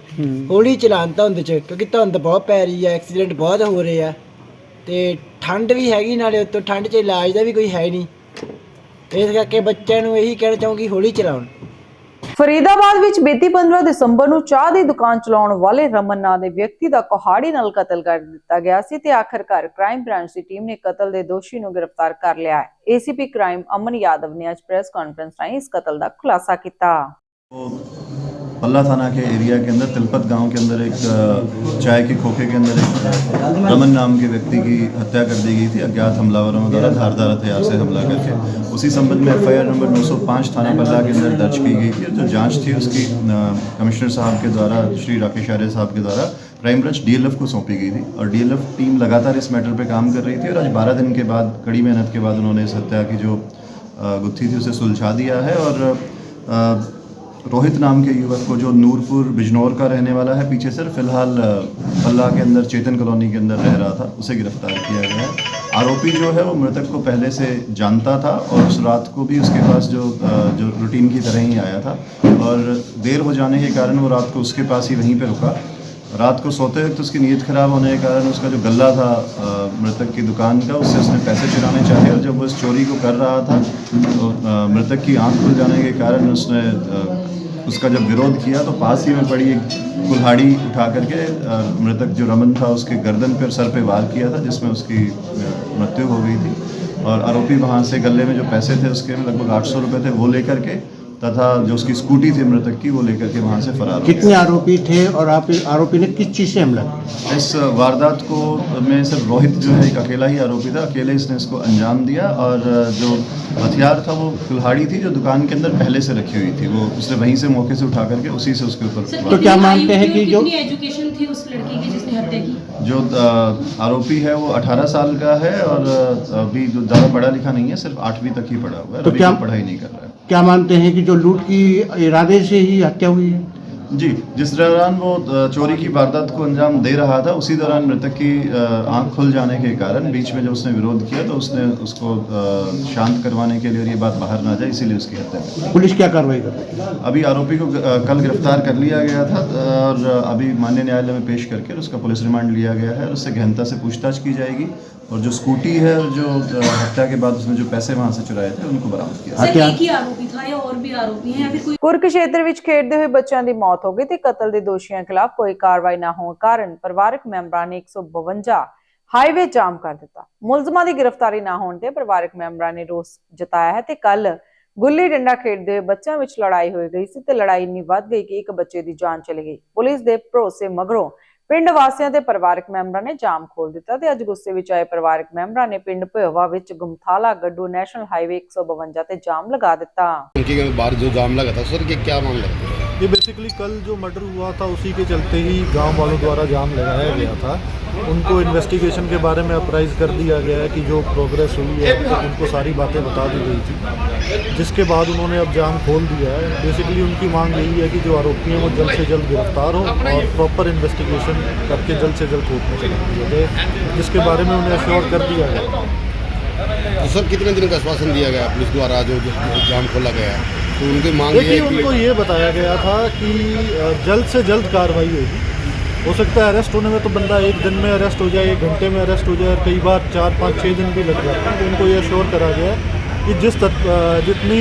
ਹੌਲੀ ਚਲਾਉਣ ਧੁੰਦ 'ਚ ਕਿਉਂਕਿ ਧੁੰਦ ਬਹੁਤ ਪੈ ਰਹੀ ਆ ਐਕਸੀਡੈਂਟ ਬਹੁਤ ਹੋ ਰਹੇ ਆ। ਤੇ ਠੰਡ ਵੀ ਹੈਗੀ ਨਾਲੇ ਉੱਤੋਂ ਠੰਡ 'ਚ ਇਲਾਜ ਦਾ ਵੀ ਕੋਈ ਹੈ ਨਹੀਂ। ਇਸ ਕਰਕੇ ਬੱਚਿਆਂ ਨੂੰ ਇਹੀ ਕਹਿਣਾ ਚਾਹੂੰਗੀ ਹੌਲੀ ਚਲਾਉਣ। ਫਰੀਦਾਬਾਦ ਵਿੱਚ ਬੀਤੀ 15 ਦਸੰਬਰ ਨੂੰ ਚਾਹ ਦੀ ਦੁਕਾਨ ਚਲਾਉਣ ਵਾਲੇ ਰਮਨ ਨਾਂ ਦੇ ਵਿਅਕਤੀ ਦਾ ਕੁਹਾੜੀ ਨਾਲ ਕਤਲ ਕਰ ਦਿੱਤਾ ਗਿਆ ਸੀ ਤੇ ਆਖਰਕਾਰ ਕ੍ਰਾਈਮ ਬ੍ਰਾਂਚ ਦੀ ਟੀਮ ਨੇ ਕਤਲ ਦੇ ਦੋਸ਼ੀ ਨੂੰ ਗ੍ਰਿਫਤਾਰ ਕਰ ਲਿਆ ਹੈ। ਏਸੀਪੀ ਕ੍ਰਾਈਮ ਅਮਨ ਯਾਦਵ ਨੇ ਅੱਜ ਪ੍ਰੈਸ ਕਾਨਫਰੰਸ ਰਾਹੀਂ ਇਸ ਕਤਲ ਦਾ ਖੁਲਾਸਾ ਕੀਤਾ। पल्ला थाना के एरिया के अंदर, तिलपत गाँव के अंदर एक चाय के खोखे के अंदर एक रमन नाम के व्यक्ति की हत्या कर दी गई थी। अज्ञात हमलावरों द्वारा धारदार हथियार से हमला करके। उसी संबंध में एफआईआर नंबर 905 थाना पल्ला के अंदर दर्ज की गई थी। जो जाँच थी उसकी कमिश्नर साहब के द्वारा, श्री राकेश आर्य साहब के द्वारा क्राइम ब्रांच डीएलएफ को सौंपी गई थी। और डीएलएफ टीम लगातार इस मैटर पे काम कर रही थी और आज 12 दिन के बाद, कड़ी मेहनत के बाद उन्होंने इस हत्या की जो गुत्थी थी, उसे सुलझा दिया है। और रोहित नाम के युवक को जो नूरपुर बिजनौर का रहने वाला है पीछे सर फ़िलहाल अ, पल्ला के अंदर चेतन कॉलोनी के अंदर रह रहा था उसे गिरफ़्तार किया गया है। आरोपी जो है वो मृतक को पहले से जानता था और उस रात को भी उसके पास जो जो रूटीन की तरह ही आया था और देर हो जाने के कारण वो रात को उसके पास ही वहीं पर रुका। रात को सोते वक्त उसकी नीयत ख़राब होने के कारण उसका जो गला था मृतक की दुकान का उससे उसने पैसे चुराने चाहे और जब वो इस चोरी को कर रहा था तो मृतक की आँख खुल जाने के कारण उसने उसका जब विरोध किया तो पास ही में पड़ी एक कुल्हाड़ी उठा करके मृतक जो रमन था उसके गर्दन पर, सर पे वार किया था, जिसमें उसकी मृत्यु हो गई थी। और आरोपी वहाँ से गले में जो पैसे थे उसके में लगभग आठ सौ रुपये थे, वो लेकर के तथा जो उसकी स्कूटी थी मृतक की वो लेकर के वहाँ से फरार कितने आरोपी थे और आप आरोपी ने किस चीज़ से हमला किया? इस वारदात को में सिर्फ़ रोहित जो है एक अकेला ही आरोपी था। अकेले इसने इसको अंजाम दिया और जो हथियार था वो कुल्हाड़ी थी जो दुकान के अंदर पहले से रखी हुई थी। वो उसने वहीं से मौके से उठा करके उसी से उसके ऊपर तो क्या मानते हैं कि जो एजुकेशन थी उस लड़की की जिसने हत्या की? जो आरोपी है वो 18 साल का है और अभी जो ज़्यादा पढ़ा लिखा नहीं है सिर्फ़ आठवीं तक ही पढ़ा हुआ है। तो क्या- पढ़ाई नहीं कर रहा है। क्या मानते हैं कि जो लूट की इरादे से ही हत्या हुई है? जी जिस दौरान वो चोरी की वारदात को अंजाम दे रहा था उसी दौरान मृतक की आँख खुल जाने के कारण बीच में जब उसने विरोध किया तो उसने उसको शांत करवाने के लिए और ये बात बाहर ना जाए इसीलिए उसकी हत्या पुलिस क्या कार्रवाई कर अभी आरोपी को कल गिरफ़्तार कर लिया गया था और अभी मान्य न्यायालय में पेश करके उसका पुलिस रिमांड लिया गया है और उससे गहनता से पूछताछ की जाएगी। और जो स्कूटी है और जो अ, हत्या के बाद उसने जो पैसे वहाँ से चुराए थे उनको बरामद किया सर हथियार- एक ही आरोपी था या और भी आरोपी हैं या फिर कोई ਕੁਰਕਸ਼ੇਤਰ ਵਿੱਚ ਖੇਡਦੇ ਹੋਏ ਬੱਚਿਆਂ ਦੀ ਮੌਤ ਹੋ ਗਈ ਤੇ ਕਤਲ ਦੇ ਦੋਸ਼ੀਆਂ ਖਿਲਾਫ ਕੋਈ ਕਾਰਵਾਈ ਨਾ ਹੋਣ ਕਾਰਨ ਪਰਿਵਾਰਕ ਮੈਂਬਰਾਂ ਨੇ 152 ਹਾਈਵੇ ਜਾਮ ਕਰ ਦਿੱਤਾ ਮੁਲਜ਼ਮਾਂ ਦੀ ਗ੍ਰਿਫਤਾਰੀ ਨਾ ਹੋਣ ਤੇ ਪਰਿਵਾਰਕ ਮੈਂਬਰਾਂ ਨੇ ਰੋਸ ਜਤਾਇਆ ਹੈ ਤੇ ਕੱਲ ਗੁੱਲੀ ਡੰਡਾ ਖੇਡਦੇ ਹੋਏ ਬੱਚਿਆਂ ਵਿੱਚ ਲੜਾਈ ਹੋ ਗਈ ਸੀ ਤੇ ਲੜਾਈ ਇੰਨੀ ਵੱਧ ਗਈ ਕਿ ਇੱਕ ਬੱਚੇ ਦੀ ਜਾਨ ਚਲੀ ਗਈ ਪੁਲਿਸ ਦੇ ਭਰੋਸੇ ਮਗਰੋਂ ਪਿੰਡ ਵਾਸੀਆਂ ਦੇ ਪਰਿਵਾਰਕ ਮੈਂਬਰਾਂ ਨੇ ਜਾਮ ਖੋਲ ਦਿੱਤਾ ਤੇ ਅੱਜ ਗੁੱਸੇ ਵਿੱਚ ਆਏ ਪਰਿਵਾਰਕ ਮੈਂਬਰਾਂ ਨੇ ਪਿੰਡ ਭਿਓਵਾ ਵਿੱਚ ਗੁਮਥਾਲਾ, ਗੱਡੂ, ਨੈਸ਼ਨਲ ਹਾਈਵੇ 152 ਤੇ ਜਾਮ ਲਗਾ ਦਿੱਤਾ। ਕੀ ਬਾਹਰ ਜੋ ਜਾਮ ਲਗਾਤਾ, ਸਰ, ਕੀ ਕੀ ਮਾਮਲਾ ਹੈ? ये बेसिकली कल जो मर्डर हुआ था, उसी के चलते ही गाँव वालों द्वारा जाम लगाया गया था। उनको इन्वेस्टिगेशन के बारे में अप्राइज कर दिया गया है कि जो प्रोग्रेस हुई है तो उनको सारी बातें बता दी गई थी। जिसके बाद उन्होंने अब जाम खोल दिया है। बेसिकली उनकी मांग यही है कि जो आरोपी हैं, वो जल्द से जल्द गिरफ़्तार हों और प्रॉपर इन्वेस्टिगेशन करके जल्द से जल्द कोर्ट में चला दिया जाए, जिसके बारे में उन्हें अश्योर कर दिया गया। तो सर, कितने दिन का आश्वासन दिया गया पुलिस द्वारा जो जो जाम खोला गया है? तो उनकी मांग ये देखिए उनको ये बताया गया था कि जल्द से जल्द कार्रवाई होगी। हो सकता है अरेस्ट होने में तो बंदा एक दिन में अरेस्ट हो जाए एक घंटे में अरेस्ट हो जाए कई बार चार पाँच छः दिन भी लग जाते हैं। तो उनको ये श्योर करा गया है कि जिस तत, जितनी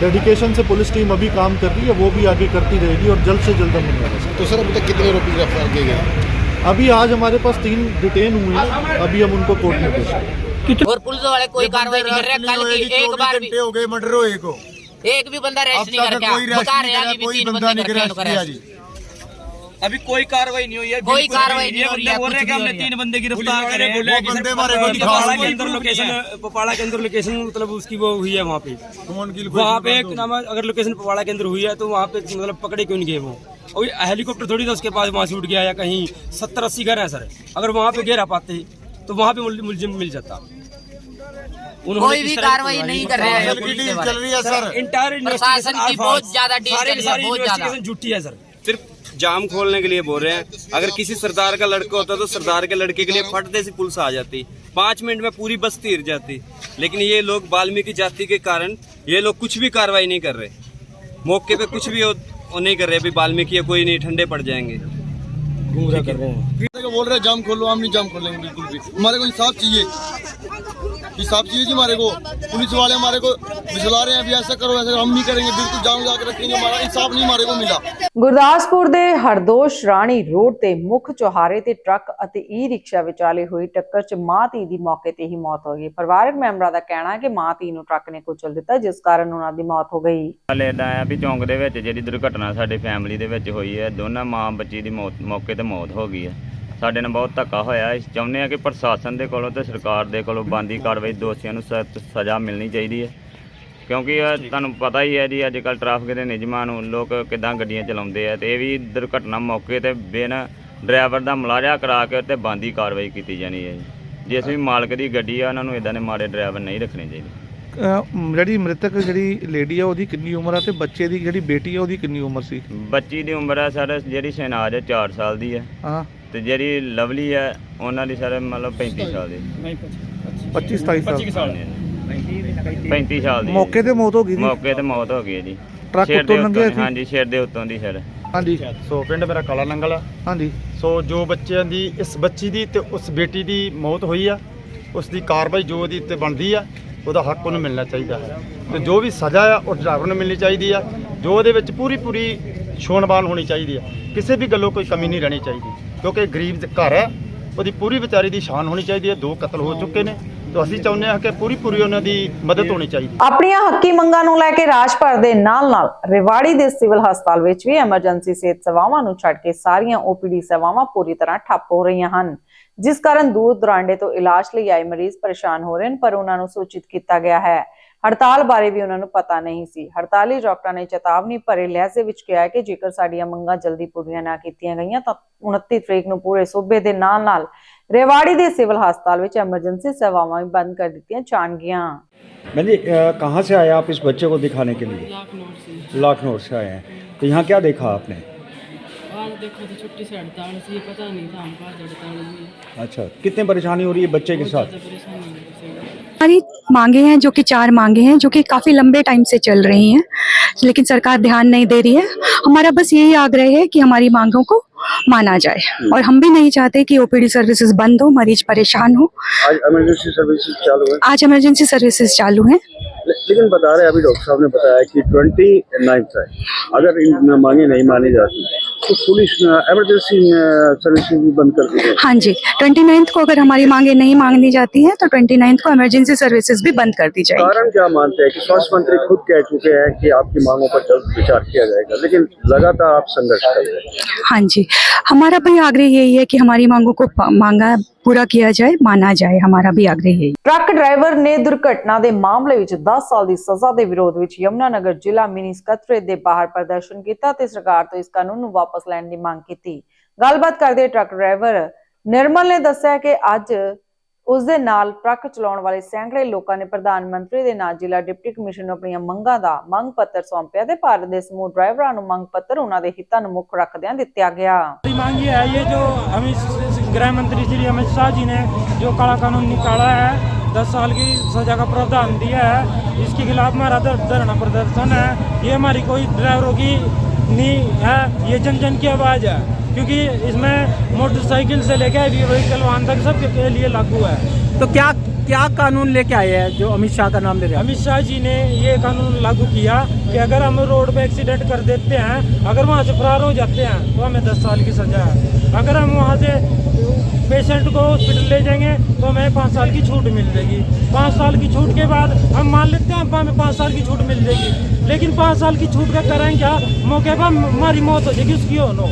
डेडिकेशन से पुलिस टीम अभी काम कर रही है वो भी आगे करती रहेगी और जल्द से जल्द हम तो सर अभी तक कितने आरोपी गिरफ़्तार किए गए अभी आज हमारे पास तीन डिटेन हुए हैं अभी हम उनको कोर्ट में पेश करेंगे और पुलिस वाले कोई कार्रवाई नहीं कर रहे कल की एक बार भी। हो गए मर्डर होए को। एक भी बंदा रेस्ट नहीं कर गया बता रहे हैं अभी तीन बंदे कर रहे जी। अभी कोई कार्रवाई नहीं हुई है कोई कार्रवाई नहीं हो रही है बोल रहे कि हमने तीन बंदे गिरफ़्तार करे हैं वो बंदे हमारे को दिखाओ के अंदर लोकेशन पपाड़ा के अंदर लोकेशन मतलब उसकी वो हुई है वहाँ पे। वहाँ पे एक नाम अगर लोकेशन पवाड़ा के अंदर हुई है तो वहाँ पे मतलब पकड़े क्यों नहीं गए वो? और हेलीकॉप्टर थोड़ी था उसके पास वहाँ से उठ गया या कहीं सत्तर अस्सी घर है सर। अगर वहाँ पे घेरा पाते तो वहाँ पे मुलजिम मिल जाता। कोई भी कार्रवाई नहीं कर रहे हैं। चल रही है सर इंटायर प्रशासन की बहुत ज़्यादा है बहुत ज़्यादा। झूठी है सर सिर्फ़ जाम खोलने के लिए बोल रहे हैं अगर किसी सरदार का लड़का होता तो सरदार के लड़के के लिए फटते से पुलिस आ जाती। पाँच मिनट में पूरी बस्ती हिर जाती। लेकिन ये लोग वाल्मीकि जाति के कारण ये लोग कुछ भी कार्रवाई नहीं कर रहे। मौके पे कुछ भी हो, वो नहीं कर रहे अभी वाल्मीकि कोई नहीं ठंडे पड़ जाएँगे। बोल रहे जाम खोलो हम नहीं जाम खोलेंगे बिल्कुल भी। हमारे को इंसाफ चाहिए। इंसाफ चाहिए जी हमारे को पुलिस वाले हमारे को बिसला रहे हैं अभी ऐसा करो ऐसा हम नहीं करेंगे बिल्कुल जाम लगा के रखेंगे हमारा इंसाफ नहीं हमारे को मिला ਗੁਰਦਾਸਪੁਰ ਦੇ ਹਰਦੋਸ਼ ਰਾਣੀ ਰੋਡ ਤੇ ਮੁੱਖ ਚੌਹਾਰੇ ਤੇ ਟਰੱਕ ਅਤੇ ਈ ਰਿਕਸ਼ਾ ਵਿਚਾਲੇ ਹੋਈ ਟੱਕਰ 'ਚ ਮਾਂ ਧੀ ਦੀ ਮੌਕੇ ਤੇ ਹੀ ਮੌਤ ਹੋ ਗਈ ਪਰਿਵਾਰਕ ਮੈਂਬਰਾਂ ਦਾ ਕਹਿਣਾ ਹੈ ਕਿ ਮਾਂ ਧੀ ਨੂੰ ਟਰੱਕ ਨੇ ਕੁਚਲ ਦਿੱਤਾ ਜਿਸ ਕਾਰਨ ਉਹਨਾਂ ਦੀ ਮੌਤ ਹੋ ਗਈ ਹਲੇ ਇਦਾਂ ਆ ਵੀ ਚੌਂਕ ਦੇ ਵਿੱਚ ਜਿਹੜੀ ਦੁਰਘਟਨਾ ਸਾਡੇ ਫੈਮਿਲੀ ਦੇ ਵਿੱਚ ਹੋਈ ਹੈ ਦੋਨਾਂ ਮਾਂ ਬੱਚੀ ਦੀ ਮੌਤ ਮੌਕੇ ਤੇ ਮੌਤ ਹੋ ਗਈ ਹੈ ਸਾਡੇ ਨਾਲ ਬਹੁਤ ਧੱਕਾ ਹੋਇਆ ਅਸੀਂ ਚਾਹੁੰਦੇ ਆ ਕਿ ਪ੍ਰਸ਼ਾਸਨ ਦੇ ਕੋਲੋਂ ਤੇ ਸਰਕਾਰ ਦੇ ਕੋਲੋਂ ਬੰਦੀ ਕਾਰਵਾਈ ਦੋਸ਼ੀਆਂ ਨੂੰ ਸਖਤ ਸਜ਼ਾ ਮਿਲਣੀ ਚਾਹੀਦੀ ਹੈ। ਕਿਉਂਕਿ ਇਹ ਤੁਹਾਨੂੰ ਪਤਾ ਹੀ ਹੈ ਜੀ ਅੱਜ ਕੱਲ ਟ੍ਰੈਫਿਕ ਦੇ ਨਿਯਮਾਂ ਨੂੰ ਲੋਕ ਕਿਦਾਂ ਗੱਡੀਆਂ ਚਲਾਉਂਦੇ ਆ ਤੇ ਇਹ ਵੀ ਦੁਰਘਟਨਾ ਮੌਕੇ ਤੇ ਬਿਨ ਡਰਾਈਵਰ ਦਾ ਮੁਲਾਜ਼ਾ ਕਰਾ ਕੇ ਤੇ ਬੰਦੀ ਕਾਰਵਾਈ ਕੀਤੀ ਜਾਣੀ ਹੈ ਜੀ। ਜਿਸ ਵੀ ਮਾਲਕ ਦੀ ਗੱਡੀ ਆ ਉਹਨਾਂ ਨੂੰ ਇਦਾਂ ਦੇ ਮਾੜੇ ਡਰਾਈਵਰ ਨਹੀਂ ਰੱਖਣੇ ਚਾਹੀਦੇ। ਅਹ ਜਿਹੜੀ ਮ੍ਰਿਤਕ ਜਿਹੜੀ ਲੇਡੀ ਆ ਉਹਦੀ ਕਿੰਨੀ ਉਮਰ ਆ ਤੇ ਬੱਚੇ ਦੀ ਜਿਹੜੀ ਬੇਟੀ ਆ ਉਹਦੀ ਕਿੰਨੀ ਉਮਰ ਸੀ? ਬੱਚੀ ਦੀ ਉਮਰ ਹੈ ਸਰ ਜਿਹੜੀ ਸ਼ਹਿਨਾਜ਼ ਹੈ 4 ਸਾਲ ਦੀ ਹੈ ਹਾਂ। ਤੇ ਜਿਹੜੀ ਲਵਲੀ ਹੈ ਉਹਨਾਂ ਦੀ ਸਰ ਮਤਲਬ 35 ਸਾਲ ਦੀ। 25 27 ਸਾਲ। 35 ਸਾਲ। ਦੀ। ਮੌਕੇ ਤੇ ਮੌਤ ਹੋ ਗਈ ਜੀ। ਮੌਕੇ ਤੇ ਮੌਤ ਹੋ ਗਈ ਹੈ ਜੀ। ਟਰੱਕ ਸਿਰ ਦੇ ਉੱਤੋਂ ਲੰਘਿਆ ਸੀ? ਹਾਂਜੀ ਸਿਰ ਦੇ ਉੱਤੋਂ ਦੀ ਸਰ। ਹਾਂਜੀ। ਸੋ ਪਿੰਡ ਮੇਰਾ ਕਾਲਾ ਨੰਗਲ ਆ। ਹਾਂਜੀ। ਸੋ ਜੋ ਬੱਚਿਆਂ ਦੀ ਇਸ ਬੱਚੀ ਦੀ ਤੇ ਉਸ ਬੇਟੀ ਦੀ ਮੌਤ ਹੋਈ ਆ ਉਸ ਦੀ ਕਾਰਵਾਈ ਜੋ ਉਹਦੀ ਉੱਤੇ ਬਣਦੀ ਆ ਉਹਦਾ ਹੱਕ ਉਹਨੂੰ ਮਿਲਣਾ ਚਾਹੀਦਾ। ਹੈ ਤੇ ਜੋ ਵੀ ਸਜ਼ਾ ਆ ਉਹ ਡਰਾਈਵਰ ਨੂੰ ਮਿਲਣੀ ਚਾਹੀਦੀ ਆ ਜੋ ਉਹਦੇ ਵਿੱਚ ਪੂਰੀ ਪੂਰੀ ਛੋਣਬਾਨ ਹੋਣੀ ਚਾਹੀਦੀ ਆ। ਕਿਸੇ ਵੀ ਗੱਲੋਂ ਕੋਈ ਕਮੀ ਨਹੀਂ ਰਹਿਣੀ ਚਾਹੀਦੀ। ਕਿਉਂਕਿ ਗਰੀਬ ਘਰ ਹੈ, ਉਹਦੀ ਪੂਰੀ ਵਿਚਾਰੀ ਦੀ ਸ਼ਾਨ ਹੋਣੀ ਚਾਹੀਦੀ ਹੈ, ਦੋ ਕਤਲ ਹੋ ਚੁੱਕੇ ਨੇ। ਤਾਂ ਅਸੀਂ ਚਾਹੁੰਦੇ ਹਾਂ ਕਿ ਪੂਰੀ ਪੂਰੀ ਉਹਨਾਂ ਦੀ ਮਦਦ ਹੋਣੀ ਚਾਹੀਦੀ। ਆਪਣੀਆਂ ਹੱਕੀ ਮੰਗਾਂ ਨੂੰ ਲੈ ਕੇ ਰਾਜ ਭਰ ਦੇ ਨਾਲ-ਨਾਲ ਰਿਵਾੜੀ ਦੇ ਸਿਵਲ ਹਸਪਤਾਲ ਵਿੱਚ ਵੀ ਐਮਰਜੈਂਸੀ ਸਿਹਤ ਸੇਵਾਵਾਂ ਨੂੰ ਛੱਡ ਕੇ ਸਾਰੀਆਂ ਓਪੀਡੀ ਸੇਵਾਵਾਂ ਪੂਰੀ ਤਰ੍ਹਾਂ ਠੱਪ ਹੋ ਰਹੀਆਂ ਹਨ। ਜਿਸ ਕਾਰਨ ਦੂਰ ਦੁਰਾਂਡੇ ਤੋਂ ਇਲਾਜ ਲਈ ਆਏ ਮਰੀਜ਼ ਪਰੇਸ਼ਾਨ ਹੋ ਰਹੇ ਹਨ, ਪਰ ਉਹਨਾਂ ਨੂੰ ਸੂਚਿਤ ਕੀਤਾ ਗਿਆ ਹੈ ਹੜਤਾਲ ਬਾਰੇ ਵੀ ਉਹਨਾਂ ਨੂੰ ਪਤਾ ਨਹੀਂ ਸੀ ਹੜਤਾਲੀ ਡਾਕਟਰਾਂ ਨੇ ਚੇਤਾਵਨੀ ਭਰੇ ਲਹਿਜ਼ੇ ਵਿੱਚ ਕਿਹਾ ਹੈ ਕਿ ਜੇਕਰ ਸਾਡੀਆਂ ਮੰਗਾਂ ਜਲਦੀ ਪੂਰੀਆਂ ਨਾ ਕੀਤੀਆਂ ਗਈਆਂ ਤਾਂ 29 ਤਰੀਕ ਨੂੰ ਪੂਰੇ ਸੂਬੇ ਦੇ ਨਾਲ-ਨਾਲ ਰੇਵਾੜੀ ਦੇ ਸਿਵਲ ਹਸਪਤਾਲ ਵਿੱਚ ਐਮਰਜੈਂਸੀ ਸੇਵਾਵਾਂ ਵੀ ਬੰਦ ਕਰ ਦਿੱਤੀਆਂ ਜਾਣਗੀਆਂ मैंने अ, कहाँ से आए आप इस बच्चे को दिखाने के लिए लाखनौर से लाखनौर से आए हैं तो यहाँ क्या देखा आपने आज देखो तो छुट्टी से हड़ताल से पता नहीं था हमको आज हड़ताल हुई है अच्छा कितनी परेशानी हो रही है बच्चे के साथ ज़्यादा परेशानी है किसी को। हमारी मांगे हैं जो कि चार मांगे हैं जो कि काफ़ी लंबे टाइम से चल रही हैं लेकिन सरकार ध्यान नहीं दे रही है हमारा बस यही आग्रह है कि हमारी मांगों को माना जाए। और हम भी नहीं चाहते कि ओपीडी सर्विसेज़ बंद हो मरीज़ परेशान हो। आज इमरजेंसी सर्विसेज़ चालू है। आज इमरजेंसी सर्विसेज़ चालू हैं। लेकिन बता रहे अभी डॉक्टर साहब ने बताया कि ट्वेंटी नाइन्थ है। अगर इन मांगे नहीं मानी जाती तो पुलिस इमरजेंसी सर्विसेज़ भी बंद कर दी हाँ जी ट्वेंटी नाइन्थ को अगर हमारी मांगे नहीं मांगनी जाती है तो ट्वेंटी नाइन्थ को इमरजेंसी सर्विसेज़ भी बंद कर दी जाएगी। कारण क्या मानते हैं कि स्वास्थ्य मंत्री खुद कह चुके हैं कि आपकी मांगों पर जल्द विचार किया जाएगा लेकिन लगातार आप संघर्ष कर रहे हैं। हाँ जी हमारा भी आग्रह यही है कि हमारी मांगों को प- मांगा पूरा किया जाए माना जाए हमारा भी आग्रह यही है। ਟਰੱਕ ਡਰਾਈਵਰ ਨੇ ਦੁਰਘਟਨਾ ਦੇ ਮਾਮਲੇ ਵਿੱਚ 10 ਸਾਲ ਦੀ ਸਜ਼ਾ ਦੇ ਵਿਰੋਧ ਵਿੱਚ ਯਮੁਨਾਨਗਰ ਜ਼ਿਲ੍ਹਾ ਮਿਨੀ ਸਕੱਤਰੇਤ ਦੇ ਬਾਹਰ ਪ੍ਰਦਰਸ਼ਨ ਕੀਤਾ ਤੇ ਸਰਕਾਰ ਤੋਂ ਇਸ ਕਾਨੂੰਨ ਨੂੰ ਵਾਪਸ ਲੈਣ ਦੀ ਮੰਗ ਕੀਤੀ ਗੱਲਬਾਤ ਕਰਦੇ ਟਰੱਕ ਡਰਾਈਵਰ ਨਿਰਮਲ ਨੇ ਦੱਸਿਆ ਕਿ ਅੱਜ ਉਸ ਦੇ ਨਾਲ ਟਰੱਕ ਚਲਾਉਣ ਵਾਲੇ ਸੈਂਕੜੇ ਲੋਕਾਂ ਨੇ ਪ੍ਰਧਾਨ ਮੰਤਰੀ ਦੇ ਨਾਲ ਜ਼ਿਲ੍ਹਾ ਡਿਪਟੀ ਕਮਿਸ਼ਨਰ ਨੂੰ ਆਪਣੀਆਂ ਮੰਗਾਂ ਦਾ ਮੰਗ ਪੱਤਰ ਸੌਂਪਿਆ ਤੇ ਭਾਰਤ ਦੇ ਸਮੂਹ ਡਰਾਈਵਰਾਂ ਨੂੰ ਮੰਗ ਪੱਤਰ ਉਹਨਾਂ ਦੇ ਹਿੱਤਾਂ ਨੂੰ ਮੁੱਖ ਰੱਖਦਿਆਂ ਦਿੱਤਾ ਗਿਆ हमारी मांग ये है ये जो अमित गृह मंत्री श्री अमित शाह जी ने जो काला कानून निकाला है दस साल की सजा का प्रावधान दिया है इसके खिलाफ हमारा धर- धरना प्रदर्शन है ये हमारी कोई ड्राइवरों की नहीं है ये जन जन की आवाज़ है। क्योंकि इसमें मोटरसाइकिल से लेकर हैवी व्हीकल वाहन तक सब के लिए लागू है। तो क्या क्या कानून लेके आए हैं जो अमित शाह का नाम ले रहे हैं? अमित शाह जी ने ये कानून लागू किया कि अगर हम रोड पे एक्सीडेंट कर देते हैं अगर वहाँ से फरार हो जाते हैं तो हमें दस साल की सजा है। अगर हम वहाँ से पेशेंट को हॉस्पिटल ले जाएँगे तो हमें पाँच साल की छूट मिल जाएगी। पाँच साल की छूट के बाद हम मान लेते हैं हमें पाँच साल की छूट मिल जाएगी। लेकिन पाँच साल की छूट का करें क्या मौके पर हमारी मौत हो जाएगी उसकी हो नो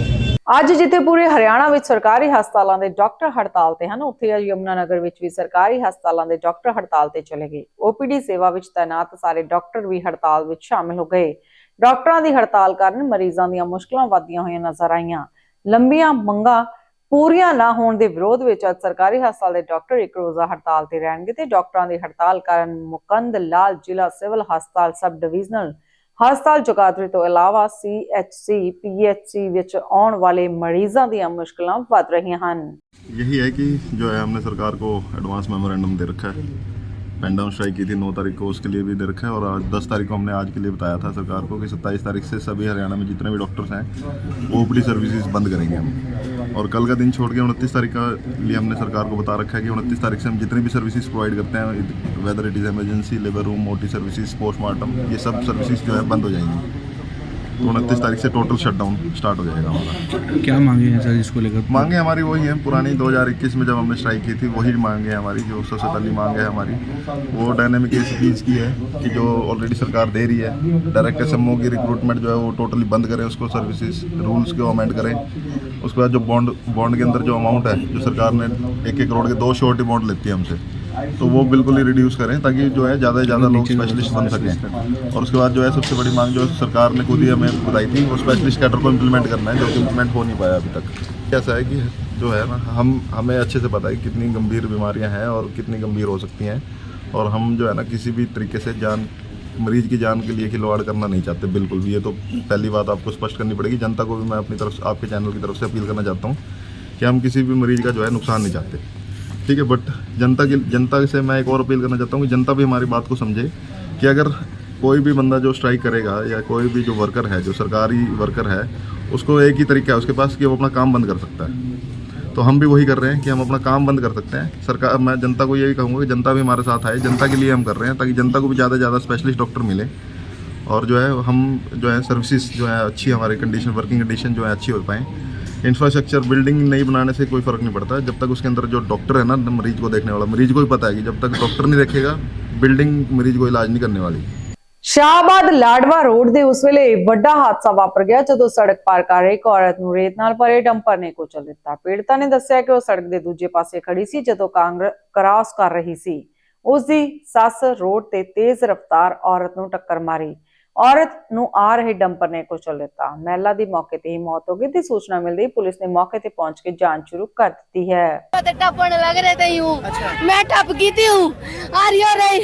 ਅੱਜ ਜਿੱਥੇ ਪੂਰੇ ਹਰਿਆਣਾ ਵਿੱਚ ਸਰਕਾਰੀ ਹਸਪਤਾਲਾਂ ਦੇ ਡਾਕਟਰ ਹੜਤਾਲ ਤੇ ਹਨ ਉੱਥੇ ਅੱਜ ਯਮੁਨਾਨਗਰ ਵਿੱਚ ਵੀ ਸਰਕਾਰੀ ਹਸਪਤਾਲਾਂ ਦੇ ਡਾਕਟਰ ਹੜਤਾਲ ਤੇ ਚਲੇ ਗਏ ਓਪੀਡੀ ਸੇਵਾ ਵਿੱਚ ਤਾਇਨਾਤ ਸਾਰੇ ਡਾਕਟਰ ਵੀ ਹੜਤਾਲ ਵਿੱਚ ਸ਼ਾਮਿਲ ਹੋ ਗਏ ਡਾਕਟਰਾਂ ਦੀ ਹੜਤਾਲ ਕਾਰਨ ਮਰੀਜ਼ਾਂ ਦੀਆਂ ਮੁਸ਼ਕਲਾਂ ਵਧਦੀਆਂ ਹੋਈਆਂ ਨਜ਼ਰ ਆਈਆਂ ਲੰਬੀਆਂ ਮੰਗਾਂ ਪੂਰੀਆਂ ਨਾ ਹੋਣ ਦੇ ਵਿਰੋਧ ਵਿੱਚ ਅੱਜ ਸਰਕਾਰੀ ਹਸਪਤਾਲ ਦੇ ਡਾਕਟਰ ਇੱਕ ਰੋਜ਼ਾ ਹੜਤਾਲ ਤੇ ਰਹਿਣਗੇ ਤੇ ਡਾਕਟਰਾਂ ਦੀ ਹੜਤਾਲ ਕਾਰਨ ਮੁਕੰਦ ਲਾਲ ਜ਼ਿਲ੍ਹਾ ਸਿਵਲ ਹਸਪਤਾਲ ਸਬ ਡਿਵੀਜ਼ਨਲ ਹਸਪਤਾਲ ਜਗਾਦਰੀ ਤੋਂ ਇਲਾਵਾ ਸੀਐਚਸੀ ਪੀਐਚਸੀ ਵਿੱਚ ਆਉਣ ਵਾਲੇ ਮਰੀਜ਼ਾਂ ਦੀਆਂ ਮੁਸ਼ਕਲਾਂ ਵੱਧ ਰਹੀਆਂ ਹਨ यही है कि जो है हमने सरकार को एडवांस मेमोरेंडम दे रखा है पेंडाउन स्ट्राइक की थी, नौ तारीख को उसके लिए भी दे रखा है और आज दस तारीख को हमने आज के लिए बताया था सरकार को कि सत्ताईस तारीख से सभी हरियाणा में जितने भी डॉक्टर्स हैं, वो ओपीडी सर्विसेज़ बंद करेंगे हम। और कल का दिन छोड़ के उनतीस तारीख का लिए हमने सरकार को बता रखा है कि उनतीस तारीख से हम जितनी भी सर्विसेज़ प्रोवाइड करते हैं whether it is emergency labour room मोटी सर्विसेज़ पोस्टमार्टम ये सब सर्विसेज़ जो है बंद हो जाएँगी। उनतीस तारीख से टोटल शटडाउन स्टार्ट हो जाएगा हमारा। क्या मांगे हैं सर इसको लेकर? मांगे हमारी वही है पुरानी 2021 में जब हमने स्ट्राइक की थी वही मांगे हैं हमारी जो सबसे पहली मांग है हमारी। वो डायनेमिक एसी फ़ीस की है कि जो ऑलरेडी सरकार दे रही है। डायरेक्ट एस की रिक्रूटमेंट जो है वो टोटली बंद करें उसको सर्विसेज़ रूल्स को अमेंड करें। उसके बाद जो बॉन्ड बॉन्ड के अंदर जो अमाउंट है जो सरकार ने एक एक करोड़ के दो श्योरिटी बॉन्ड लेती है हमसे। तो वो बिल्कुल ही रिड्यूस करें ताकि जो है ज़्यादा से ज़्यादा लोग स्पेशलिस्ट बन सकें। और उसके बाद जो है सबसे बड़ी मांग जो है सरकार ने खुद ही हमें बताई थी वो स्पेशलिस्ट कैडर को इम्प्लीमेंट करना है जो कि इम्प्लीमेंट हो नहीं पाया अभी तक। ऐसा है कि जो है ना हम हमें अच्छे से पता है कि कितनी गंभीर बीमारियाँ हैं और कितनी गंभीर हो सकती हैं। और हम जो है ना किसी भी तरीके से जान मरीज़ की जान के लिए खिलवाड़ करना नहीं चाहते बिल्कुल भी। ये तो पहली बात आपको स्पष्ट करनी पड़ेगी। जनता को भी मैं अपनी तरफ़ आपके चैनल की तरफ़ से अपील करना चाहता हूँ कि हम किसी भी मरीज़ का जो है नुकसान नहीं चाहते। ठीक है बट जनता की जनता से मैं एक और अपील करना चाहता हूँ कि जनता भी हमारी बात को समझे कि अगर कोई भी बंदा जो स्ट्राइक करेगा या कोई भी जो वर्कर है, जो सरकारी वर्कर है, उसको एक ही तरीका है, उसके पास कि वो अपना काम बंद कर सकता है। तो हम भी वही कर रहे हैं कि हम अपना काम बंद कर सकते हैं। सरकार मैं जनता को यही कहूँगा कि जनता भी हमारे साथ आए, जनता के लिए हम कर रहे हैं, ताकि जनता को भी ज़्यादा से ज़्यादा स्पेशलिस्ट डॉक्टर मिले और जो है, हम जो है सर्विसेज़ जो है अच्छी हमारी कंडीशन वर्किंग कंडीशन जो है अच्छी हो पाएँ। इंफ्रास्ट्रक्चर बिल्डिंग नहीं बनाने से कोई फ़र्क नहीं पड़ता जब तक उसके अंदर जो डॉक्टर है ना मरीज को देखने वाला मरीज को ही पता है कि जब तक डॉक्टर नहीं रखेगा बिल्डिंग मरीज को इलाज नहीं करने वाली ਸ਼ਾਹਬਾਦ ਲਾਡਵਾ ਰੋਡ ਦੇ ਉਸ ਵੇਲੇ ਵੱਡਾ ਹਾਦਸਾ ਵਾਪਰ ਗਿਆ ਜਦੋਂ ਸੜਕ ਪਾਰ ਕਰ ਰਹੀ ਇੱਕ ਔਰਤ ਨੂੰ ਰੇਤ ਨਾਲ ਭਰੇ ਡੰਪਰ ਨੇ ਕੁਚਲ ਦਿੱਤਾ ਪੀੜਤਾ ਨੇ ਦੱਸਿਆ ਕਿ ਉਹ ਸੜਕ ਦੇ ਦੂਜੇ ਪਾਸੇ ਖੜੀ ਸੀ ਜਦੋਂ ਕਾਂਗਰ ਕ੍ਰਾਸ ਕਰ ਰਹੀ ਸੀ ਉਸ ਦੀ ਸੱਸ ਰੋਡ ਤੇ ਤੇਜ਼ ਰਫ਼ਤਾਰ ਔਰਤ ਨੂੰ ਟੱਕਰ ਮਾਰੀ ਔਰਤ ਨੂੰ ਆ ਰਹੇ ਡੰਪਰ ਨੇ ਕੁਚਲ ਦਿੱਤਾ ਮਹਿਲਾ ਦੀ ਮੌਕੇ ਤੇ ਹੀ ਮੌਤ ਹੋ ਗਈ ਤੇ ਸੂਚਨਾ ਮਿਲਦੇ ਹੀ ਪੁਲਿਸ ਨੇ ਮੌਕੇ ਤੇ ਪਹੁੰਚ ਕੇ ਜਾਂਚ ਸ਼ੁਰੂ ਕਰ ਦਿੱਤੀ ਹੈ तो टपने लग रहे थे यूं मैं टप गई थी हूँ और यो रही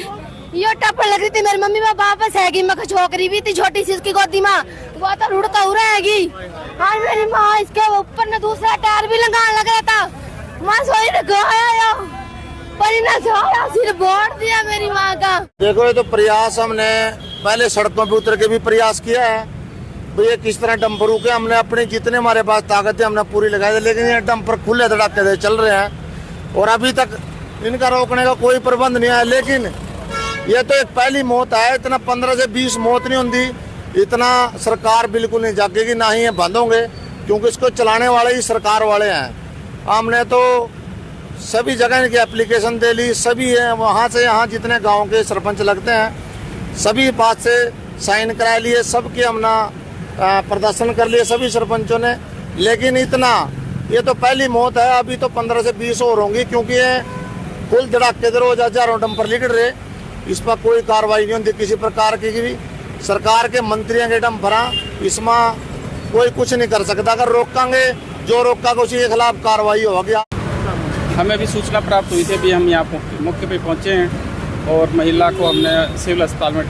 यो टपने लग रही थी मेरी मम्मी में वापस आएगी मैं छोकरी भी थी छोटी सी उसकी गोदी में वो तो रुड़का हो रहेगी और मेरी माँ इसके ऊपर ने दूसरा टायर भी लगाने लग रहा था माँ सोई ने गया यो पर इन्हें सोया सिर दिया मेरी माँ का। देखो, ये तो प्रयास हमने, पहले सड़कों पे उतर के भी प्रयास किया है। तो ये किस तरह डंपर रुके हमने अपने जितने हमारे पास ताकत है हमने पूरी लगाई है लेकिन ये डंपर खुले धड़ाके से चल रहे हैं। और अभी तक इनका रोकने का कोई प्रबंध नहीं है लेकिन ये तो एक पहली मौत है इतना पंद्रह से बीस मौत नहीं होती इतना सरकार बिल्कुल नहीं जागेगी, ना ही ये बंद होंगे, क्योंकि इसको चलाने वाले ही सरकार वाले हैं। हमने तो सभी जगह इनकी एप्लीकेशन दे ली सभी है वहाँ से यहाँ जितने गाँव के सरपंच लगते हैं सभी बात से साइन करा लिए सबके हमने अ, प्रदर्शन कर लिए सभी सरपंचों ने। लेकिन इतना ये तो पहली मौत है अभी तो पंद्रह से बीस और होंगी क्योंकि ये कुल धड़ाके दे रोज हज़ारों डंपर लिखट रहे। इस पर कोई कार्रवाई नहीं होती किसी प्रकार की भी। सरकार के मंत्रियों के डंपरा इसमें कोई कुछ नहीं कर सकता। अगर रोकेंगे जो रोका उसी के खिलाफ कार्रवाई होगी हमें भी सूचना प्राप्त हुई थी अभी हम यहाँ पहुं- मौके पे पहुँचे हैं और महिला को हमने सिविल अस्पताल में अ,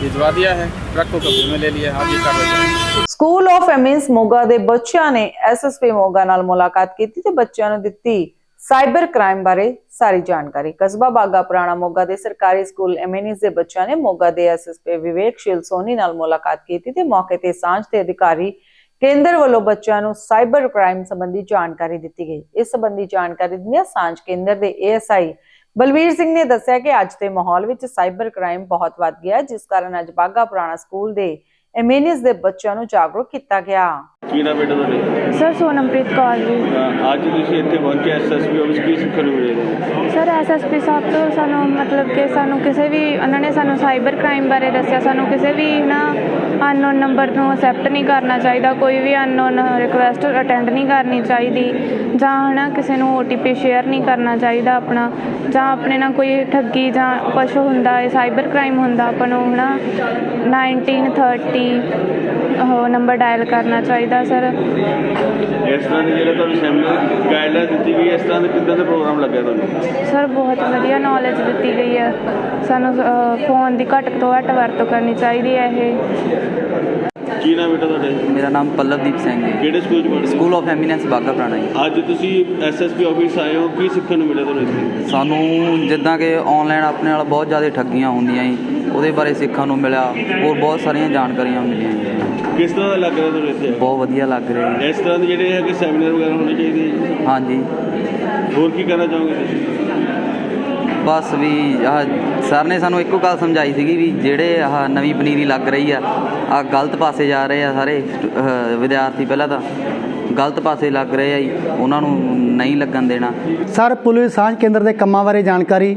भिजवा दिया है ट्रक को कब्जे में ले लिया है आगे कार्रवाई करेंगे ਸਕੂਲ ਆਫ ਐਮਿੰਸ ਮੋਗਾ ਦੇ ਬੱਚਿਆਂ ਨੇ ਐਸਐਸਪੀ ਮੋਗਾ ਨਾਲ ਮੁਲਾਕਾਤ ਕੀਤੀ ਤੇ ਬੱਚਿਆਂ ਨੂੰ ਦਿੱਤੀ ਸਾਈਬਰ ਕ੍ਰਾਈਮ ਬਾਰੇ ਸਾਰੀ ਜਾਣਕਾਰੀ ਕਸਬਾ ਬਾਗਾ ਪੁਰਾਣਾ ਮੋਗਾ ਦੇ ਸਰਕਾਰੀ ਸਕੂਲ ਐਮਿਨਿਸ ਦੇ ਬੱਚਿਆਂ ਨੇ ਮੋਗਾ ਦੇ ਐਸਐਸਪੀ ਵਿਵੇਕਸ਼ੀਲ ਸੋਨੀ ਨਾਲ ਮੁਲਾਕਾਤ ਕੀਤੀ ਤੇ ਮੌਕੇ ਤੇ ਸਾਂਝ ਦੇ ਅਧਿਕਾਰੀ ਕੇਂਦਰ ਵੱਲੋਂ ਬੱਚਿਆਂ ਨੂੰ ਸਾਈਬਰ ਕ੍ਰਾਈਮ ਸੰਬੰਧੀ ਜਾਣਕਾਰੀ ਦਿੱਤੀ ਗਈ। ਇਸ ਸੰਬੰਧੀ ਜਾਣਕਾਰੀ ਦਿੰਦਿਆਂ ਸਾਂਝ ਕੇਂਦਰ ਦੇ ਏਐਸਆਈ ਬਲਵੀਰ ਸਿੰਘ ਨੇ ਦੱਸਿਆ ਕਿ ਅੱਜ ਦੇ ਮਾਹੌਲ ਵਿੱਚ ਸਾਈਬਰ ਕ੍ਰਾਈਮ ਬਹੁਤ ਵੱਧ ਗਿਆ, ਜਿਸ ਕਾਰਨ ਅੱਜ ਬਾਗਾ ਪੁਰਾਣਾ ਸਕੂਲ ਦੇ ਐਮਿਨਿਸ ਦੇ ਬੱਚਿਆਂ ਨੂੰ ਜਾਗਰੂਕ ਕੀਤਾ ਗਿਆ। ਕੀ ਨਾ ਬੇਟਾ ਤੁਹਾਡੇ? ਸਰ ਸੋਨਮਪ੍ਰੀਤ ਕੌਰ ਜੀ। ਅੱਜ ਤੁਸੀਂ ਇੱਥੇ ਪਹੁੰਚੇ ਐਸਐਸਪੀ ਆਫਿਸ ਕੀ ਸਿੱਖਣ ਨੂੰ ਮਿਲੇਗਾ ਸਰ ਐਸਐਸਪੀ ਸਾਹਿਬ ਤੋਂ ਸਾਨੂੰ ਮਤਲਬ ਕਿ ਸਾਨੂੰ ਕਿਸੇ ਵੀ ਉਹਨਾਂ ਨੇ ਸਾਨੂੰ ਸਾਈਬਰ ਕ੍ਰਾਈਮ ਬਾਰੇ ਦੱਸਿਆ। ਸਾਨੂੰ ਕਿਸੇ ਵੀ ਨਾ ਅਨਨੋਨ ਨੰਬਰ ਨੂੰ ਅਸੈਪਟ ਨਹੀਂ ਕਰਨਾ ਚਾਹੀਦਾ। ਕੋਈ ਵੀ ਅਨਨੋਨ ਰਿਕੁਐਸਟ ਅਟੈਂਡ ਨਹੀਂ ਕਰਨੀ ਚਾਹੀਦੀ। ਜਾਂ ਹਨਾ ਕਿਸੇ ਨੂੰ ਓਟੀਪੀ ਸ਼ੇਅਰ ਨਹੀਂ ਕਰਨਾ ਚਾਹੀਦਾ ਆਪਣਾ। ਜਾਂ ਆਪਣੇ ਨਾਲ ਕੋਈ ਠੱਗੀ ਜਾਂ ਕੁਛ ਹੁੰਦਾ ਹੈ ਸਾਈਬਰ ਕ੍ਰਾਈਮ ਹੁੰਦਾ ਆਪਾਂ ਨੂੰ ਹਨਾ 1930 ਉਹ ਨੰਬਰ ਡਾਇਲ ਕਰਨਾ ਚਾਹੀਦਾ ਸਰ। ਇਸ ਤਰ੍ਹਾਂ ਦੀ ਜਿਹੜਾ ਤੁਹਾਨੂੰ ਸੈਮੀਨਾਰ ਗਾਈਡਲਾਈਨ ਦਿੱਤੀ ਗਈ ਇਸ ਤਰ੍ਹਾਂ ਦੇ ਕਿੱਦਾਂ ਦਾ ਪ੍ਰੋਗਰਾਮ ਲੱਗਿਆ ਤੁਹਾਨੂੰ? ਸਰ ਬਹੁਤ ਵਧੀਆ ਨੌਲੇਜ ਦਿੱਤੀ ਗਈ ਹੈ। ਸਾਨੂੰ ਫੋਨ ਦੀ ਘੱਟ ਤੋਂ ਘੱਟ ਵਰਤੋਂ ਕਰਨੀ ਚਾਹੀਦੀ ਹੈ ਇਹ। ਕੀ ਨਾਮ ਬੇਟਾ ਤੁਹਾਡੇ? ਮੇਰਾ ਨਾਮ ਪੱਲਵਦੀਪ ਸਿੰਘ ਹੈ। ਕਿਹੜੇ ਸਕੂਲ ਚ ਪੜ੍ਹਦੇ? ਸਕੂਲ ਆਫ ਐਮੀਨੈਂਸ ਬਾਗਾ ਪੁਰਾਣਾ ਜੀ। ਅੱਜ ਤੁਸੀਂ ਐਸਐਸਪੀ ਆਫਿਸ ਆਏ ਹੋ ਕੀ ਸਿੱਖਣ ਨੂੰ ਮਿਲਿਆ ਤੁਹਾਨੂੰ ਇੱਥੇ? ਸਾਨੂੰ ਜਿੱਦਾਂ ਕਿ ਆਨਲਾਈਨ ਆਪਣੇ ਨਾਲ ਬਹੁਤ ਜ਼ਿਆਦਾ ਠੱਗੀਆਂ ਹੁੰਦੀਆਂ ਜੀ। ਉਹਦੇ ਬਾਰੇ ਸਿੱਖਣ ਨੂੰ ਮਿਲਿਆ। ਹੋਰ ਬਹੁਤ ਸਾਰੀਆਂ ਜਾਣਕਾਰੀਆਂ ਮਿਲੀਆਂ ਜੀ। ਕਿਸ ਤਰ੍ਹਾਂ ਦਾ ਲੱਗ ਰਿਹਾ ਤੁਹਾਨੂੰ ਇੱਥੇ? ਬਹੁਤ ਵਧੀਆ ਲੱਗ ਰਿਹਾ ਜੀ। ਇਸ ਤਰ੍ਹਾਂ ਦੇ ਜਿਹੜੇ ਹੈਗੇ ਸੈਮੀਨਾਰ ਵਗੈਰਾ ਹੋਣੇ ਚਾਹੀਦੇ ਜੀ? ਹਾਂਜੀ। ਹੋਰ ਕੀ ਕਹਿਣਾ ਚਾਹੋਗੇ ਤੁਸੀਂ? ਬਸ ਵੀ ਆਹ ਸਰ ਨੇ ਸਾਨੂੰ ਇੱਕੋ ਗੱਲ ਸਮਝਾਈ ਸੀਗੀ ਵੀ ਜਿਹੜੇ ਆਹ ਨਵੀਂ ਪਨੀਰੀ ਲੱਗ ਰਹੀ ਆ ਆ ਗਲਤ ਪਾਸੇ ਜਾ ਰਹੇ ਆ ਸਾਰੇ ਵਿਦਿਆਰਥੀ ਪਹਿਲਾਂ ਤਾਂ। ਗਲਤ ਪਾਸੇ ਲੱਗ ਰਹੇ ਆ ਜੀ ਉਹਨਾਂ ਨੂੰ ਨਹੀਂ ਲੱਗਣ ਦੇਣਾ। ਸਰ ਪੁਲਿਸ ਸਾਂਝ ਕੇਂਦਰ ਦੇ ਕੰਮਾਂ ਬਾਰੇ ਜਾਣਕਾਰੀ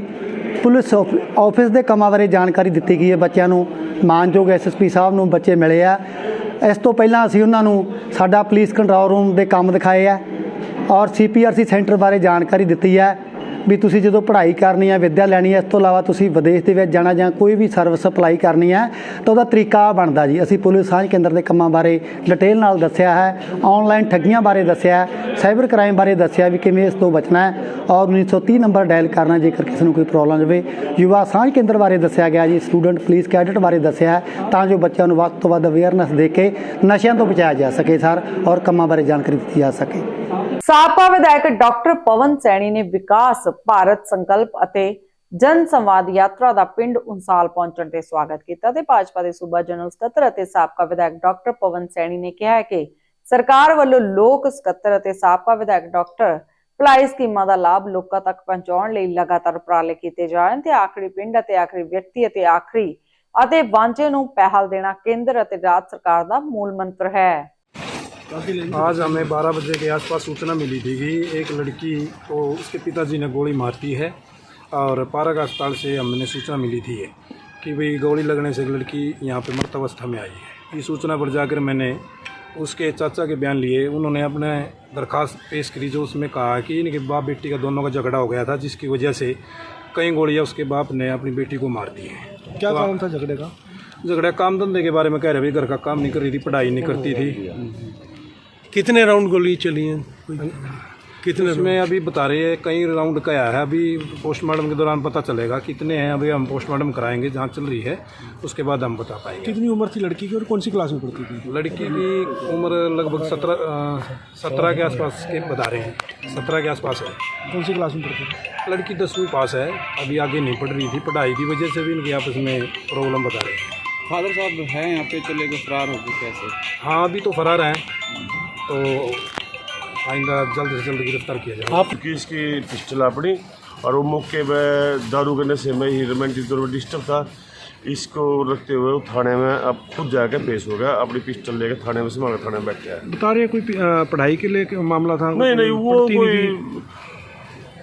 ਪੁਲਿਸ ਆਫ- ਆਫਿਸ ਦੇ ਕੰਮਾਂ ਬਾਰੇ ਜਾਣਕਾਰੀ ਦਿੱਤੀ ਗਈ ਹੈ ਬੱਚਿਆਂ ਨੂੰ। ਮਾਨਯੋਗ ਐਸਐਸਪੀ ਸਾਹਿਬ ਨੂੰ ਬੱਚੇ ਮਿਲੇ ਆ। ਇਸ ਤੋਂ ਪਹਿਲਾਂ ਅਸੀਂ ਉਹਨਾਂ ਨੂੰ ਸਾਡਾ ਪੁਲਿਸ ਕੰਟਰੋਲ ਰੂਮ ਦੇ ਕੰਮ ਦਿਖਾਏ ਆ ਔਰ ਸੀਪੀਆਰਸੀ ਸੈਂਟਰ ਬਾਰੇ ਜਾਣਕਾਰੀ ਦਿੱਤੀ ਹੈ। ਵੀ ਤੁਸੀਂ ਜਦੋਂ ਪੜ੍ਹਾਈ ਕਰਨੀ ਹੈ ਵਿੱਦਿਆ ਲੈਣੀ ਹੈ ਇਸ ਤੋਂ ਇਲਾਵਾ ਤੁਸੀਂ ਵਿਦੇਸ਼ ਦੇ ਵਿੱਚ ਜਾਣਾ ਜਾਂ ਕੋਈ ਵੀ ਸਰਵਿਸ ਅਪਲਾਈ ਕਰਨੀ ਹੈ ਤਾਂ ਉਹਦਾ ਤਰੀਕਾ ਆਹ ਬਣਦਾ ਜੀ। ਅਸੀਂ ਪੁਲਿਸ ਸਾਂਝ ਕੇਂਦਰ ਦੇ ਕੰਮਾਂ ਬਾਰੇ ਡਿਟੇਲ ਨਾਲ ਦੱਸਿਆ ਹੈ ਆਨਲਾਈਨ ਠੱਗੀਆਂ ਬਾਰੇ ਦੱਸਿਆ ਸਾਈਬਰ ਕ੍ਰਾਈਮ ਬਾਰੇ ਦੱਸਿਆ ਵੀ ਕਿਵੇਂ ਇਸ ਤੋਂ ਬਚਣਾ ਹੈ, ਔਰ 1930 ਨੰਬਰ ਡਾਇਲ ਕਰਨਾ ਜੇਕਰ ਕਿਸੇ ਨੂੰ ਕੋਈ ਪ੍ਰੋਬਲਮ ਹੋਵੇ। ਯੁਵਾ ਸਾਂਝ ਕੇਂਦਰ ਬਾਰੇ ਦੱਸਿਆ ਗਿਆ ਜੀ ਸਟੂਡੈਂਟ ਪੁਲਿਸ ਕੈਡਟ ਬਾਰੇ ਦੱਸਿਆ ਹੈ, ਤਾਂ ਜੋ ਬੱਚਿਆਂ ਨੂੰ ਵੱਧ ਤੋਂ ਵੱਧ ਅਵੇਅਰਨੈਸ ਦੇ ਕੇ ਨਸ਼ਿਆਂ ਤੋਂ ਬਚਾਇਆ ਜਾ ਸਕੇ ਸਰ, ਔਰ ਕੰਮਾਂ ਬਾਰੇ ਜਾਣਕਾਰੀ ਦਿੱਤੀ ਜਾ ਸਕੇ। ਸਾਬਕਾ ਵਿਧਾਇਕ ਡਾਕਟਰ ਪਵਨ ਸੈਣੀ ਨੇ ਵਿਕਾਸ, ਭਾਰਤ ਸੰਕਲਪ ਅਤੇ ਜਨ ਸੰਵਾਦ ਯਾਤਰਾ ਦਾ ਪਿੰਡ ਉਨਸਾਲ ਪਹੁੰਚਣ ਤੇ ਸਵਾਗਤ ਕੀਤਾ ਤੇ ਭਾਜਪਾ ਦੇ ਸੂਬਾ ਜਨਰਲ ਸਕੱਤਰ ਅਤੇ ਸਾਬਕਾ ਵਿਧਾਇਕ ਡਾਕਟਰ ਪਵਨ ਸੈਣੀ ਨੇ ਕਿਹਾ ਹੈ ਕਿ ਸਰਕਾਰ ਵੱਲੋਂ ਲੋਕ ਸਕੱਤਰ ਅਤੇ ਸਾਬਕਾ ਵਿਧਾਇਕ ਡਾਕਟਰ ਭਲਾਈ ਸਕੀਮਾਂ ਦਾ ਲਾਭ ਲੋਕਾਂ ਤੱਕ ਪਹੁੰਚਾਉਣ ਲਈ ਲਗਾਤਾਰ ਉਪਰਾਲੇ ਕੀਤੇ ਜਾ ਰਹੇ ਹਨ ਤੇ ਆਖਰੀ ਪਿੰਡ ਅਤੇ ਆਖਰੀ ਵਿਅਕਤੀ ਅਤੇ ਆਖਰੀ ਅਤੇ ਵਾਂਝੇ ਨੂੰ ਪਹਿਲ ਦੇਣਾ ਕੇਂਦਰ ਅਤੇ ਰਾਜ ਸਰਕਾਰ ਦਾ ਮੂਲ ਮੰਤਰ ਹੈ। आज हमें 12 बजे के आसपास सूचना मिली थी कि एक लड़की को उसके पिताजी ने गोली मार दी है और पारक अस्पताल से हमने सूचना मिली थी कि भाई गोली लगने से एक लड़की यहाँ पे मृत अवस्था में आई है। इस सूचना पर जाकर मैंने उसके चाचा के बयान लिए। उन्होंने अपने दरखास्त पेश करी जो उसमें कहा कि इनके बाप बेटी का दोनों का झगड़ा हो गया था जिसकी वजह से कई गोलियाँ उसके बाप ने अपनी बेटी को मार दी है। क्या तो कारण था झगड़े का? झगड़ा काम धंधे के बारे में कह रहे भाई घर का काम नहीं कर रही थी पढ़ाई नहीं करती थी। कितने राउंड गोली चली हैं? कितने इसमें अभी बता रहे हैं कई राउंड का आया है। अभी पोस्टमार्टम के दौरान पता चलेगा कितने हैं। अभी हम पोस्टमार्टम कराएँगे जाँच चल रही है उसके बाद हम बता पाएँगे। कितनी उम्र थी लड़की की और कौन सी क्लास में पढ़ती थी? लड़की की उम्र लगभग सत्रह सत्रह के आसपास के बता रहे हैं। सत्रह के आसपास है। कौन सी क्लास में पढ़ती थी? लड़की दसवीं पास है। अभी आगे नहीं पढ़ रही थी। पढ़ाई की वजह से भी इनके आपस में प्रॉब्लम बता रहे हैं। फादर साहब हैं यहाँ पे चले गए फरार हो गए कैसे? हाँ अभी तो फरार हैं। तो आइंदा जल्द से जल्द गिरफ़्तार किया जाएगा आप की इसकी पिस्टल अपनी और वो मौके पे दारू के नशे में ही रोमांटिक तौर पर डिस्टर्ब था। इसको रखते हुए थाने में अब खुद जाकर पेश हो गया अपनी पिस्टल लेकर थाने में से थाने में बैठ गया बता रहे कोई पढ़ाई के लिए मामला था? नहीं नहीं वो कोई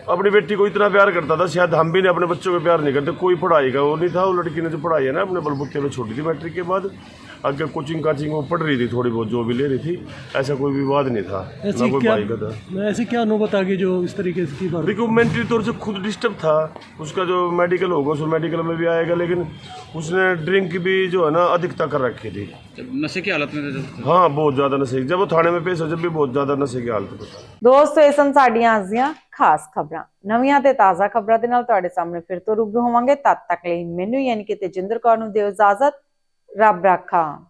अपनी बेटी को इतना प्यार करता था शायद हम भी नहीं अपने बच्चों को प्यार नहीं करते। कोई पढ़ाई का वो नहीं था वो लड़की ने जो पढ़ाई है ना अपने बलबुत्ते में छोड़ी थी मैट्रिक के बाद। आगे कोचिंग काचिंग वो पढ़ रही थी थोड़ी बहुत जो भी ले रही थी ऐसा कोई विवाद नहीं था ना ऐसी कोई क्या भाई का था ऐसी क्या नौबत आ गई जो इस तरीके की बात देखो मेंटली तौर से खुद डिस्टर्ब था उसका जो मेडिकल होगा उस मेडिकल में भी आएगा लेकिन उसने ड्रिंक भी जो है ना अधिकता कर रखी थी नशे की हालत में थे जब हाँ बहुत ज़्यादा नशे जब वो थाने में पेश हो जब भी बहुत ज़्यादा नशे की हालत में था ਦੋਸਤੋ ਇਹ ਸਨ ਸਾਡੀਆਂ ਅੱਜ ਦੀਆਂ ਖਾਸ ਖਬਰਾਂ ਨਵੀਆਂ ਤੇ ਤਾਜ਼ਾ ਖਬਰਾਂ ਦੇ ਨਾਲ ਤੁਹਾਡੇ ਸਾਹਮਣੇ ਫਿਰ ਤੋਂ ਰੂਬਰੂ ਹੋਵਾਂਗੇ ਤਦ ਤੱਕ ਲਈ ਮੈਨੂੰ ਯਾਨੀ ਕਿ ਤੇਜਿੰਦਰ ਕੌਰ ਨੂੰ ਦਿਓ ਇਜਾਜ਼ਤ Rab Rakha.